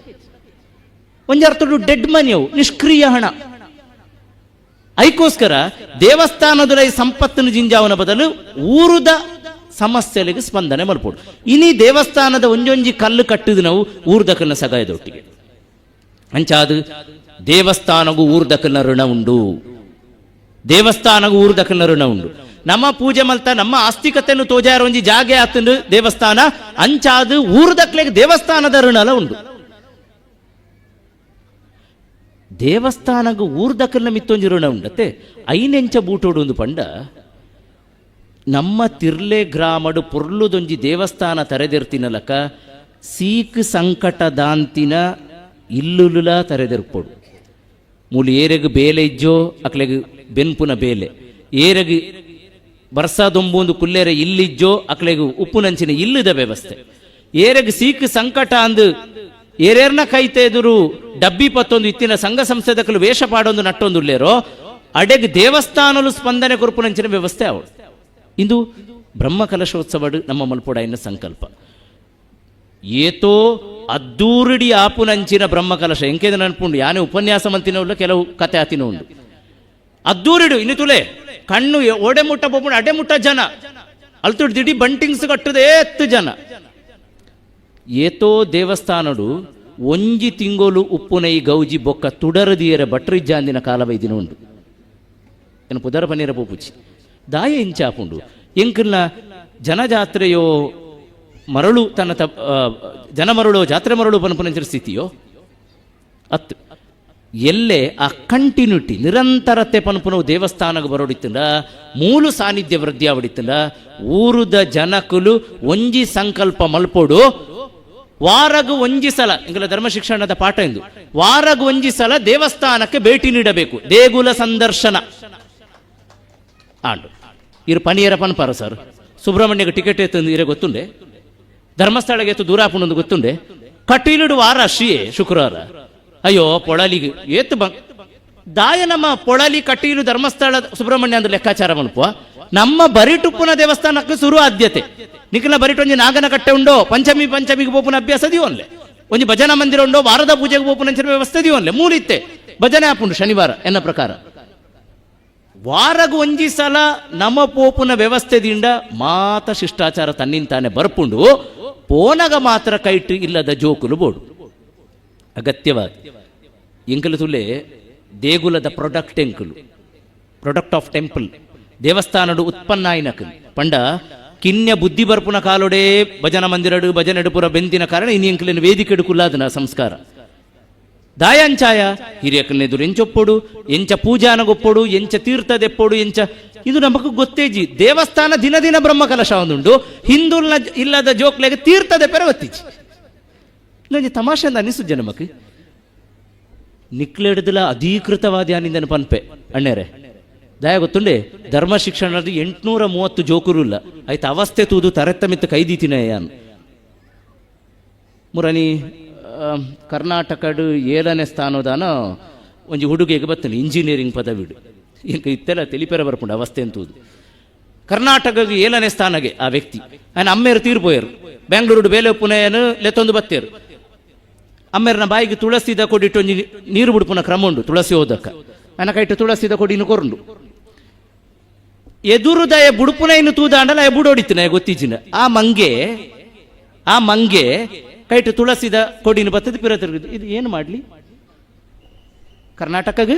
ಒಂಜಿ ಅರ್ಥಡು ಡೆಡ್ ಮನಿ ಅವು, ನಿಷ್ಕ್ರಿಯ ಹಣ. ಐಕೋಸ್ಕರ ದೇವಸ್ಥಾನದ ಸಂಪತ್ತನ್ನು ಜಿಂಜಾವನ ಬದಲು ಊರುದ ಸಮಸ್ಯೆಗಳಿಗೆ ಸ್ಪಂದನೆ ಮಾಡ್ಬೋದು ಇನಿ ದೇವಸ್ಥಾನದ ಒಂಜೊಂಜಿ ಕಲ್ಲು ಕಟ್ಟಿದ ನಾವು ಊರ್ದಕಲ್ನ ಸಗಾಯದೊಟ್ಟಿಗೆ ಅಂಚಾದು, ದೇವಸ್ಥಾನಗೂ ಊರ್ದಕಲ್ನ ಋಣ ಉಂಡು. ದೇವಸ್ಥಾನಗೂ ಊರ್ದಕಲ್ನ ಋಣ ಉಂಡು. ನಮ್ಮ ಪೂಜೆ ಮಲ್ತ ನಮ್ಮ ಆಸ್ತಿಕತೆಯನ್ನು ತೋಜಾರ ಒಂಜಿ ಜಾಗೆ ಆತಂದು ದೇವಸ್ಥಾನ. ಅಂಚಾದು ಊರ್ದಕ್ಲೆಗೆ ದೇವಸ್ಥಾನದ ಋಣಲ ಉಂಡು. ದೇವಸ್ಥಾನಗೂ ಊರ್ದಕಲ್ನ ಮಿತ್ತೊಂಜಿ ಋಣ ಉಂಡತ್ತೆ. ಐನೆಂಚ ಬೂಟೋಡು ಒಂದು ಪಂಡ. ನಮ್ಮ ತಿರ್ಲೆ ಗ್ರಾಮಡು ಪೊರ್ಲುದೊಂಜಿ ದೇವಸ್ಥಾನ ತರೆದಿರ್ತಿನಲಕ, ಸೀಕ್ ಸಂಕಟ ದಾಂತಿನ ಇಲ್ಲುಲುಲ ತೆರೆದಿರ್ಪೊಡು. ಮೂಲು ಏರೆಗ್ ಬೇಲೆ ಇಜ್ಜೋ, ಅಕ್ಲೆಗ್ ಬೆನ್ಪುನ ಬೇಲೆ. ಏರೆಗ್ ಬರ್ಸಾದೊಂಬೊಂದು ಕುಲ್ಲೆರೆ ಇಲ್ಲಿಜ್ಜೋ, ಅಕ್ಲೆಗ್ ಉಪ್ಪುನಂಚಿನ ಇಲ್ಲದ ವ್ಯವಸ್ಥೆ. ಏರೆಗ್ ಸೀಕ್ ಸಂಕಟ ಅಂದು ಏರೇರ್ನ ಕೈತೆ ಎದುರು ಡಬ್ಬಿ ಪತ್ತೊಂದು ಇತ್ತಿನ ಸಂಘ ಸಂಸ್ಥೆದಕ್ಕಲು ವೇಷ ಪಾಡೊಂದು ನಟ್ಟೊಂದು ಉಳ್ಳೇರೋ ಅಡೆಗ್ ದೇವಸ್ಥಾನಲು ಸ್ಪಂದನೆ ಕೊರ್ಪುನಂಚಿನ ವ್ಯವಸ್ಥೆ ಅವಳು ಇಂದು ಬ್ರಹ್ಮಕಲಶೋತ್ಸವ ನಮ್ಮ ಮಲ್ಪುಡಾಯಿನ ಸಂಕಲ್ಪ. ಏತೋ ಅದ್ದೂರಿಡಿ ಆಪುನಂಚಿನ ಬ್ರಹ್ಮಕಲಶ. ಎಂಕೇದ ನೆನಪುಂಡು ಯಾನೇ ಉಪನ್ಯಾಸ ಮಂತಿನ ಉಳ್ಳ ಕೆಲವು ಕತೆ ಆತಿನ ಉಂಡು ಅದ್ದೂರಿಡು, ಇನ್ನು ತುಲೆ, ಕಣ್ಣು ಒಡೆ ಮುಟ್ಟ ಬೋಪುಂಡು ಅಡೆ ಮುಟ್ಟ ಜನ. ಅಲ್ತುಡ್ ದಿಡಿ ಬಂಟಿಂಗ್ಸ್ ಕಟ್ಟದೆ ಎತ್ತು ಜನ. ಏತೋ ದೇವಸ್ಥಾನಡು ಒಂಜಿ ತಿಂಗೋಲು ಉಪ್ಪುನೈ ಗೌಜಿ ಬೊಕ್ಕ ತುಡರದಿಯರ ಭಟ್ರಿಜ್ಜಾಂದಿನ ಕಾಲವೈದಿನ ಉಂಡು ಏನು ಪುದರ ಪನ್ನೀರ ಪೋಪುಚಿ ದಾಯ ಇಂಚಾಪುಂಡು. ಎಂಕಲ್ನ ಜನಜಾತ್ರೆಯೋ ಮರಳು ತನ್ನ ತ ಜನ ಮರಳು ಜಾತ್ರೆ ಮರಳು ಪನ್ಪುನಂಚಿನ ಸ್ಥಿತಿಯೋ ಅತ್ತು ಎಲ್ಲೇ ಆ ಕಂಟಿನ್ಯೂಟಿ, ನಿರಂತರತೆ ಪನ್ಪುನವು ದೇವಸ್ಥಾನಕ್ಕೆ ಬರೋಡಿತ್ತಂಡ ಮೂಲು ಸಾನ್ನಿಧ್ಯ ವೃದ್ಧಿ ಆವಡಿತ್ತಂಡ ಊರುದ ಜನಕುಲು ಒಂಜಿ ಸಂಕಲ್ಪ ಮಲ್ಪೋಡು, ವಾರಗು ಒಂಜಿ ಸಲ ಇಂಗಲ ಧರ್ಮ ಶಿಕ್ಷಣದ ಪಾಠ ಎಂದು ವಾರಗು ಒಂಜಿ ಸಲ ದೇವಸ್ಥಾನಕ್ಕೆ ಭೇಟಿ ನೀಡಬೇಕು, ದೇಗುಲ ಸಂದರ್ಶನ. ಆಂಡು. ಇರು ಪನಿಯರ ಪನ್ಪಾರ ಸರ್. ಸುಬ್ರಹ್ಮಣ್ಯಗೆ ಟಿಕೆಟ್ ಎತ್ತಂದು ಇರೆ ಗೊತ್ತುಂಡೆ? ಧರ್ಮಸ್ಥಳಗೆ ಎತ್ತು ದೂರ ಹಾಕೊಂಡು ಗೊತ್ತುಂಡೆ? ಕಟೀಲುಡು ವಾರ ಶ್ರೀಯೇ ಶುಕ್ರವಾರ. ಅಯ್ಯೋ ಪೊಳಲಿಗೆ ಏತು ಬ ದಾಯ ನಮ್ಮ ಪೊಳಲಿ ಕಟೀಲು ಧರ್ಮಸ್ಥಳ ಸುಬ್ರಹ್ಮಣ್ಯ ಅಂದ್ರೆ ಲೆಕ್ಕಾಚಾರ ಮಲ್ಪುವ ನಮ್ಮ ಬರಿಟುಪ್ಪುನ ದೇವಸ್ಥಾನಕ್ಕೆ ಶುರು ಆದ್ಯತೆ. ನಿಖಿಲ ಬರಿಟೊಂಜಿ ನಾಗನ ಕಟ್ಟೆ ಉಂಡೋ, ಪಂಚಮಿ ಪಂಚಮಿಗೆ ಬೋಪುನ ಅಭ್ಯಾಸ ದಿಯೋನ್ಲೆ ಒಂಜಿ ಭಜನಾ ಮಂದಿರ ಉಂಡೋ, ವಾರದ ಪೂಜೆಗೆ ಬೋಪುನ ವ್ಯವಸ್ಥೆ ದಿವನ್ಲೆ ಮೂಲಿತ್ತೆ. ಭಜನೆ ಆಪುಂಡು ಶನಿವಾರ ಎನ್ನ ಪ್ರಕಾರ. ವಾರಗು ಒಂಜಿ ಸಲ ನಮ್ಮ ಪೋಪುನ ವ್ಯವಸ್ಥೆದಿಂದ ಮಾತ ಶಿಷ್ಟಾಚಾರ ತನ್ನಿಂತಾನೆ ಬರ್ಪುಂಡು, ಪೋನಗ ಮಾತ್ರ ಕೈಟ್ ಇಲ್ಲದ ಜೋಕುಲು ಬೋಡು. ಅಗತ್ಯವಾಗಿ. ಎಂಕಲು ತುಲೆ, ದೇಗುಲದ ಪ್ರೊಡಕ್ಟ್ ಎಂಕುಲು ಪ್ರೊಡಕ್ಟ್ ಆಫ್ ಟೆಂಪಲ್ ದೇವಸ್ಥಾನಡು ಉತ್ಪನ್ನ ಪಂಡ, ಕಿನ್ಯ ಬುದ್ಧಿ ಬರ್ಪುನ ಕಾಲೊಡೆ ಭಜನ ಮಂದಿರಡು ಭಜನೆಡು ಪುರ ಬೆಂದಿನ ಕಾರಣ ಇನ್ನು ಎಂಕಲಿನ ವೇದಿಕೆಡು ಕುಲ್ಲಾದನ ಸಂಸ್ಕಾರ. ದಾಯಾಂಚಾಯ ಹಿರಿಯಕಲ್ನೆದುರು ಎಂಚೊಪ್ಪೋಡು ಎಂಚ ಪೂಜಾನಗೊಪ್ಪೋಡು ಎಂಚ ತೀರ್ಥದೆಪ್ಪೋಡು, ಎಂಚ, ಇದು ನಮకు ಗೊತ್ತೇಜಿ ದೇವಸ್ಥಾನ ದಿನ ದಿನ ಬ್ರಹ್ಮ ಕಲಶ ಒಂದುಂಡು ಹಿಂದುಲ್ನ ಇಲ್ಲದ ಜೋಕ್ಲೆಗೆ ತೀರ್ಥದ ಪೆರ ಒತ್ತಿಜಿ ನನಗೆ ತಮಾಷೆ ಅಂತ ಅನಿಸುಜ್ಜೆ ನಮಕ್ ನಿಕ್ಲೆಡ್ದಲ ಅಧೀಕೃತವಾದ ಯಾನಿಂದನ ಪನ್ಪೆ ಅಣ್ಣೇರೆ. ದಯ ಗೊತ್ತುಂಡೆ, ಧರ್ಮ ಶಿಕ್ಷಣದ ಎಂಟುನೂರ ಮೂವತ್ತು ಜೋಕುರುಲ್ಲ ಆಯ್ತು ಅವಸ್ಥೆ ತೂದು ತರೆತ್ತ ಮಿತ್ತು ಕೈದೀತಿನ ಯಾನ್. ಮುರನಿ ಕರ್ನಾಟಕಡ್ ಏಳನೇ ಸ್ಥಾನದಾನ ಒಂಜಿ ಹುಡುಗಿಗೆ ಬರ್ತೇನೆ ಇಂಜಿನಿಯರಿಂಗ್ ಪದವಿಡು. ಈಗ ಇತ್ತೆಲ್ಲ ತೆಲಿಪೆರ ಬರ್ಪುಂಡು ಅವಸ್ಥೆ ಅಂತೂದು. ಕರ್ನಾಟಕಗೆ ಏಳನೇ ಸ್ಥಾನಗೆ ಆ ವ್ಯಕ್ತಿ. ಆಯ್ನ ಅಮ್ಮೇರು ತೀರ್ಪೋಯರು. ಬೆಂಗಳೂರು ಬೇಲೆ ಪುನೆಯನ್ನು ಲೆತ್ತೊಂದು ಬತ್ತೇರು. ಅಮ್ಮೇರನ ಬಾಯಿಗೆ ತುಳಸಿದ ಕೊಡಿಟ್ಟು ಒಂಜಿ ನೀರು ಬಿಡ್ಪುನ ಕ್ರಮ ಉಂಡು, ತುಳಸಿ ಹೋದಕ್ಕ. ಆಯ್ನ ಕೈಟ್ಟು ತುಳಸಿದ ಕೊಡಿನ ಕೊರಂಡು. ಎದುರು ದಯ ಬುಡುಪುನ ಇನ್ನು ತೂದಾಂಡಲ್ಲ ಎ ಬುಡೋಡಿತ್ತಿನ ಗೊತ್ತಿಜಿನ ಆ ಮಂಗೆ ಆ ಮಂಗೆ ಕೈಟ್ ತುಳಸಿದ ಕೊಡಿನ ಬತ್ತದ ಪಿರ ಇದು ಏನು ಮಾಡ್ಲಿ? ಕರ್ನಾಟಕಗೆ?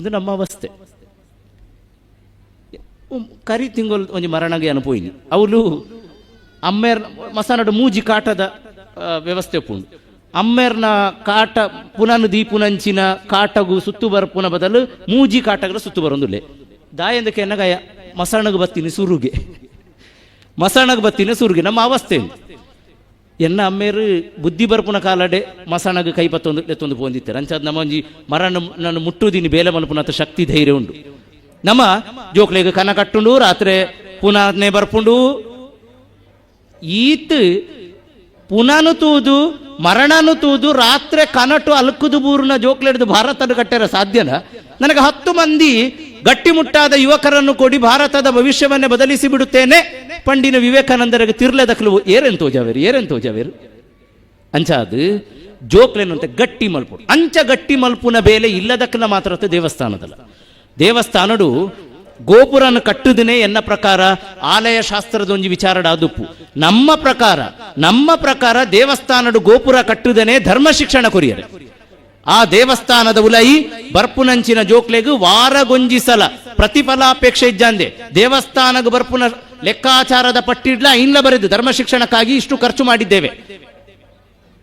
ಇದು ನಮ್ಮ ಅವಸ್ಥೆ. ಕರಿ ತಿಂಗಳು ಒಂಜಿ ಮರಣಗೆ ಅನುಪೋಯಿನಿ ಅವಳು ಅಮ್ಮೇರ್ ಮಸಾನಡು ಮೂಜಿ ಕಾಟದ ವ್ಯವಸ್ಥೆ ಉಪ್ಪುಂಡು ಅಮ್ಮೇರ್ನ ಕಾಟ ಪುನನು ದೀಪುನಂಚಿನ ಕಾಟಗು ಸುತ್ತು ಬರ್ಪುನ ಬದಲು ಮೂಜಿ ಕಾಟಗಳ ಸುತ್ತು ಬರೊಂದುಲ್ಲೆ ದಾಯಂದಕ್ಕೆ ಎನ್ನಗಾಯ ಮಸಾಣಗೆ ಬತ್ತಿನಿ ಸುರುಗೆ. ಮಸಾಣಗೆ ಬತ್ತಿನ ಸುರುಗೆ. ನಮ್ಮ ಅವಸ್ಥೆ. ಎನ್ನ ಅಮ್ಮೇರು ಬುದ್ಧಿ ಬರ್ಪುನ ಕಾಲಡೆ ಮಸಾಣಗೆ ಕೈ ಪತ್ತೊಂದು ಎತ್ತೊಂದು ಪೋಂದಿತ್ತಾರೆ ಅಂಚಾದ ನಮ್ಮ ಒಂಜಿ ಮರಣ ನಾನು ಮುಟ್ಟುದಿನಿ ಬೇಲೆ ಮಲ್ಪುನತ ಶಕ್ತಿ, ಧೈರ್ಯ ಉಂಡು ನಮ್ಮ ಜೋಕ್ಲೆಗ್ ಕನ ಕಟ್ಟುಂಡು, ರಾತ್ರಿ ಪುನಾನೆ ಬರ್ಪುಂಡು. ಈತ್ ಪುನಾನು ತೂದು, ಮರಣನು ತೂದು, ರಾತ್ರಿ ಕನಟು ಅಲ್ಕುದು ಬೂರ್ನ ಜೋಕ್ಲೆಡ್ದು ಭಾರತದ ಕಟ್ಟಾರ ಸಾಧ್ಯನ? ನನಗೆ ಹತ್ತು ಮಂದಿ ಗಟ್ಟಿಮುಟ್ಟಾದ ಯುವಕರನ್ನು ಕೊಡಿ ಭಾರತದ ಭವಿಷ್ಯವನ್ನೇ ಬದಲಿಸಿ ಬಿಡುತ್ತೇನೆ. ಪಂಡಿನ ವಿವೇಕಾನಂದರಿಗೆ ತಿರ್ಲೆದಕ್ಲು ಏರೆನ್ ತೋಜಾವೇರು ಏರೆನ್ ತೋಜಾವೇರು ಅಂಚಾದು, ಜೋಕ್ಲೇನು ಅಂತ ಗಟ್ಟಿ ಮಲ್ಪು ಅಂಚ ಗಟ್ಟಿ ಮಲ್ಪುನ ಬೇಲೆ ಇಲ್ಲದಕ್ಕನ ಮಾತ್ರ ದೇವಸ್ಥಾನದಲ್ಲ. ದೇವಸ್ಥಾನಡು ಗೋಪುರನ ಕಟ್ಟುದನೆ ಎನ್ನ ಪ್ರಕಾರ? ಆಲಯ ಶಾಸ್ತ್ರದೊಂದು ವಿಚಾರಡ ಅದುಪ್ಪು. ನಮ್ಮ ಪ್ರಕಾರ ನಮ್ಮ ಪ್ರಕಾರ ದೇವಸ್ಥಾನಡು ಗೋಪುರ ಕಟ್ಟುದನೆ ಧರ್ಮ ಶಿಕ್ಷಣ ಕೊರಿಯರೆ. ಆ ದೇವಸ್ಥಾನದ ಉಲೈ ಬರ್ಪುನಂಚಿನ ಜೋಕ್ಲೆಗು ವಾರಗೊಂಜಿಸಲ ಪ್ರತಿಫಲಾಪೇಕ್ಷೆ ಇದ್ದಂದೆ ದೇವಸ್ಥಾನಗ ಬರ್ಪುನ ಲೆಕ್ಕಾಚಾರದ ಪಟ್ಟಿಡ್ಲ ಇನ್ಲ ಬರೆದು ಧರ್ಮ ಶಿಕ್ಷಣಕ್ಕಾಗಿ ಇಷ್ಟು ಖರ್ಚು ಮಾಡಿದ್ದೇವೆ.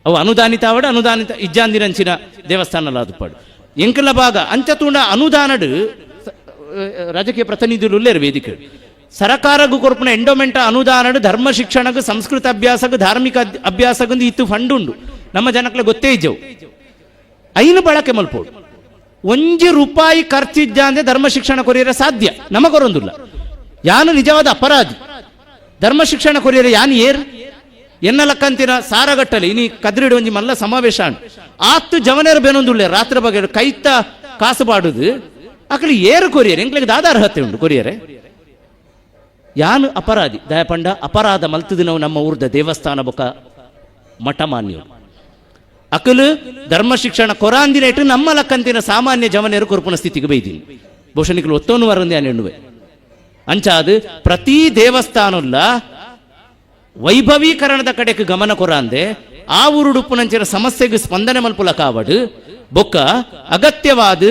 ಅವು ಅನುದಾನಿತ ಅವಡ ಅನುದಾನಿತ ಇಜ್ಜಾಂದಿರಂಚಿನ ದೇವಸ್ಥಾನ ಲಾದುಪಾಡು ಎಂಕಲ ಭಾಗ, ಅಂಚತೂಂಡ ಅನುದಾನಡು, ಸ- ರಾಜಕೀಯ ಪ್ರತಿನಿಧಿಗಳು ಉಲ್ಲೇರು ವೇದಿಕೆ. ಸರಕಾರಗೂ ಕೊರ್ಪುನ ಎಂಡೋಮೆಂಟ್ ಅನುದಾನಡು ಧರ್ಮ ಶಿಕ್ಷಣಕ್ಕೆ ಸಂಸ್ಕೃತ ಅಭ್ಯಾಸಕ್ಕೆ ಧಾರ್ಮಿಕ ಅಭ್ಯಾಸಗೊಂದು ಇತ್ತು ಫಂಡ್ ಉಂಡು ನಮ್ಮ ಜನಕ್ಕೆ ಗೊತ್ತೇ ಇಜ್ಜವು. ಐನು ಬಳಕೆ ಮಲ್ಪೋಡು. ಒಂಜಿ ರೂಪಾಯಿ ಖರ್ಚಿದ್ದ ಅಂದ್ರೆ ಧರ್ಮ ಶಿಕ್ಷಣ ಕೊರಿಯರೆ ಸಾಧ್ಯ. ನಮಗೊರೊಂದಿಲ್ಲ. ಯಾನು ನಿಜವಾದ ಅಪರಾಧಿ. ಧರ್ಮ ಶಿಕ್ಷಣ ಕೊರಿಯರೆ ಯಾನು ಏರ್? ಎನ್ನ ಲಕ್ಕಂತಿನ ಸಾರಗಟ್ಟಲೆ. ಇನಿ ಕದ್ರಿಡು ಒಂಜಿ ಮಲ್ಲ ಸಮಾವೇಶ ಆತು ಆತ್ತು ಜವನೇರ ಬೇನೊಂದುಳ್ಳೆ ರಾತ್ರಿ ಬಗ್ಗೆ ಕೈತ ಕಾಸು ಬಾಡುದು. ಅಕಲಿ ಏರು ಕೊರಿಯರೆ. ಎಂಕ್ಲಿಗೆ ದಾದ ಅರ್ಹತೆ ಉಂಟು ಕೊರಿಯರೆ. ಯಾನು ಅಪರಾಧಿ. ದಯಪಂಡ, ಅಪರಾಧ ಮಲ್ತದು ನಮ್ಮ ಊರ್ದ ದೇವಸ್ಥಾನ ಬೊಕ ಮಠ ಮಾನ್ಯರು. ಅಕಲು, ಧರ್ಮ ಶಿಕ್ಷಣ ಕೊರಾಂದಿನ ಇಟ್ಟು ನಮ್ಮ ಲಕ್ಕಂತಿನ ಸಾಮಾನ್ಯ ಜವನೇರು ಕೊರ್ಪುನ ಸ್ಥಿತಿಗೆ ಬೈದಿನಿ. ಬಹುಶಃ ನಿಖಲು ಒತ್ತೋನು ವರಂದೇ ಎಣ್ಣುವೆ ಅಂಚಾದು ಪ್ರತಿ ದೇವಸ್ಥಾನಲ್ಲ ವೈಭವೀಕರಣದ ಕಡೆಗೆ ಗಮನ ಕೊರಾಂದೆ, ಆ ಉರುಡುಪ್ಪುನಂಚಿನ ಸಮಸ್ಯೆಗೆ ಸ್ಪಂದನೆ ಮಲ್ಪುಲ ಕಾವಡು ಬೊಕ್ಕ ಅಗತ್ಯವಾದ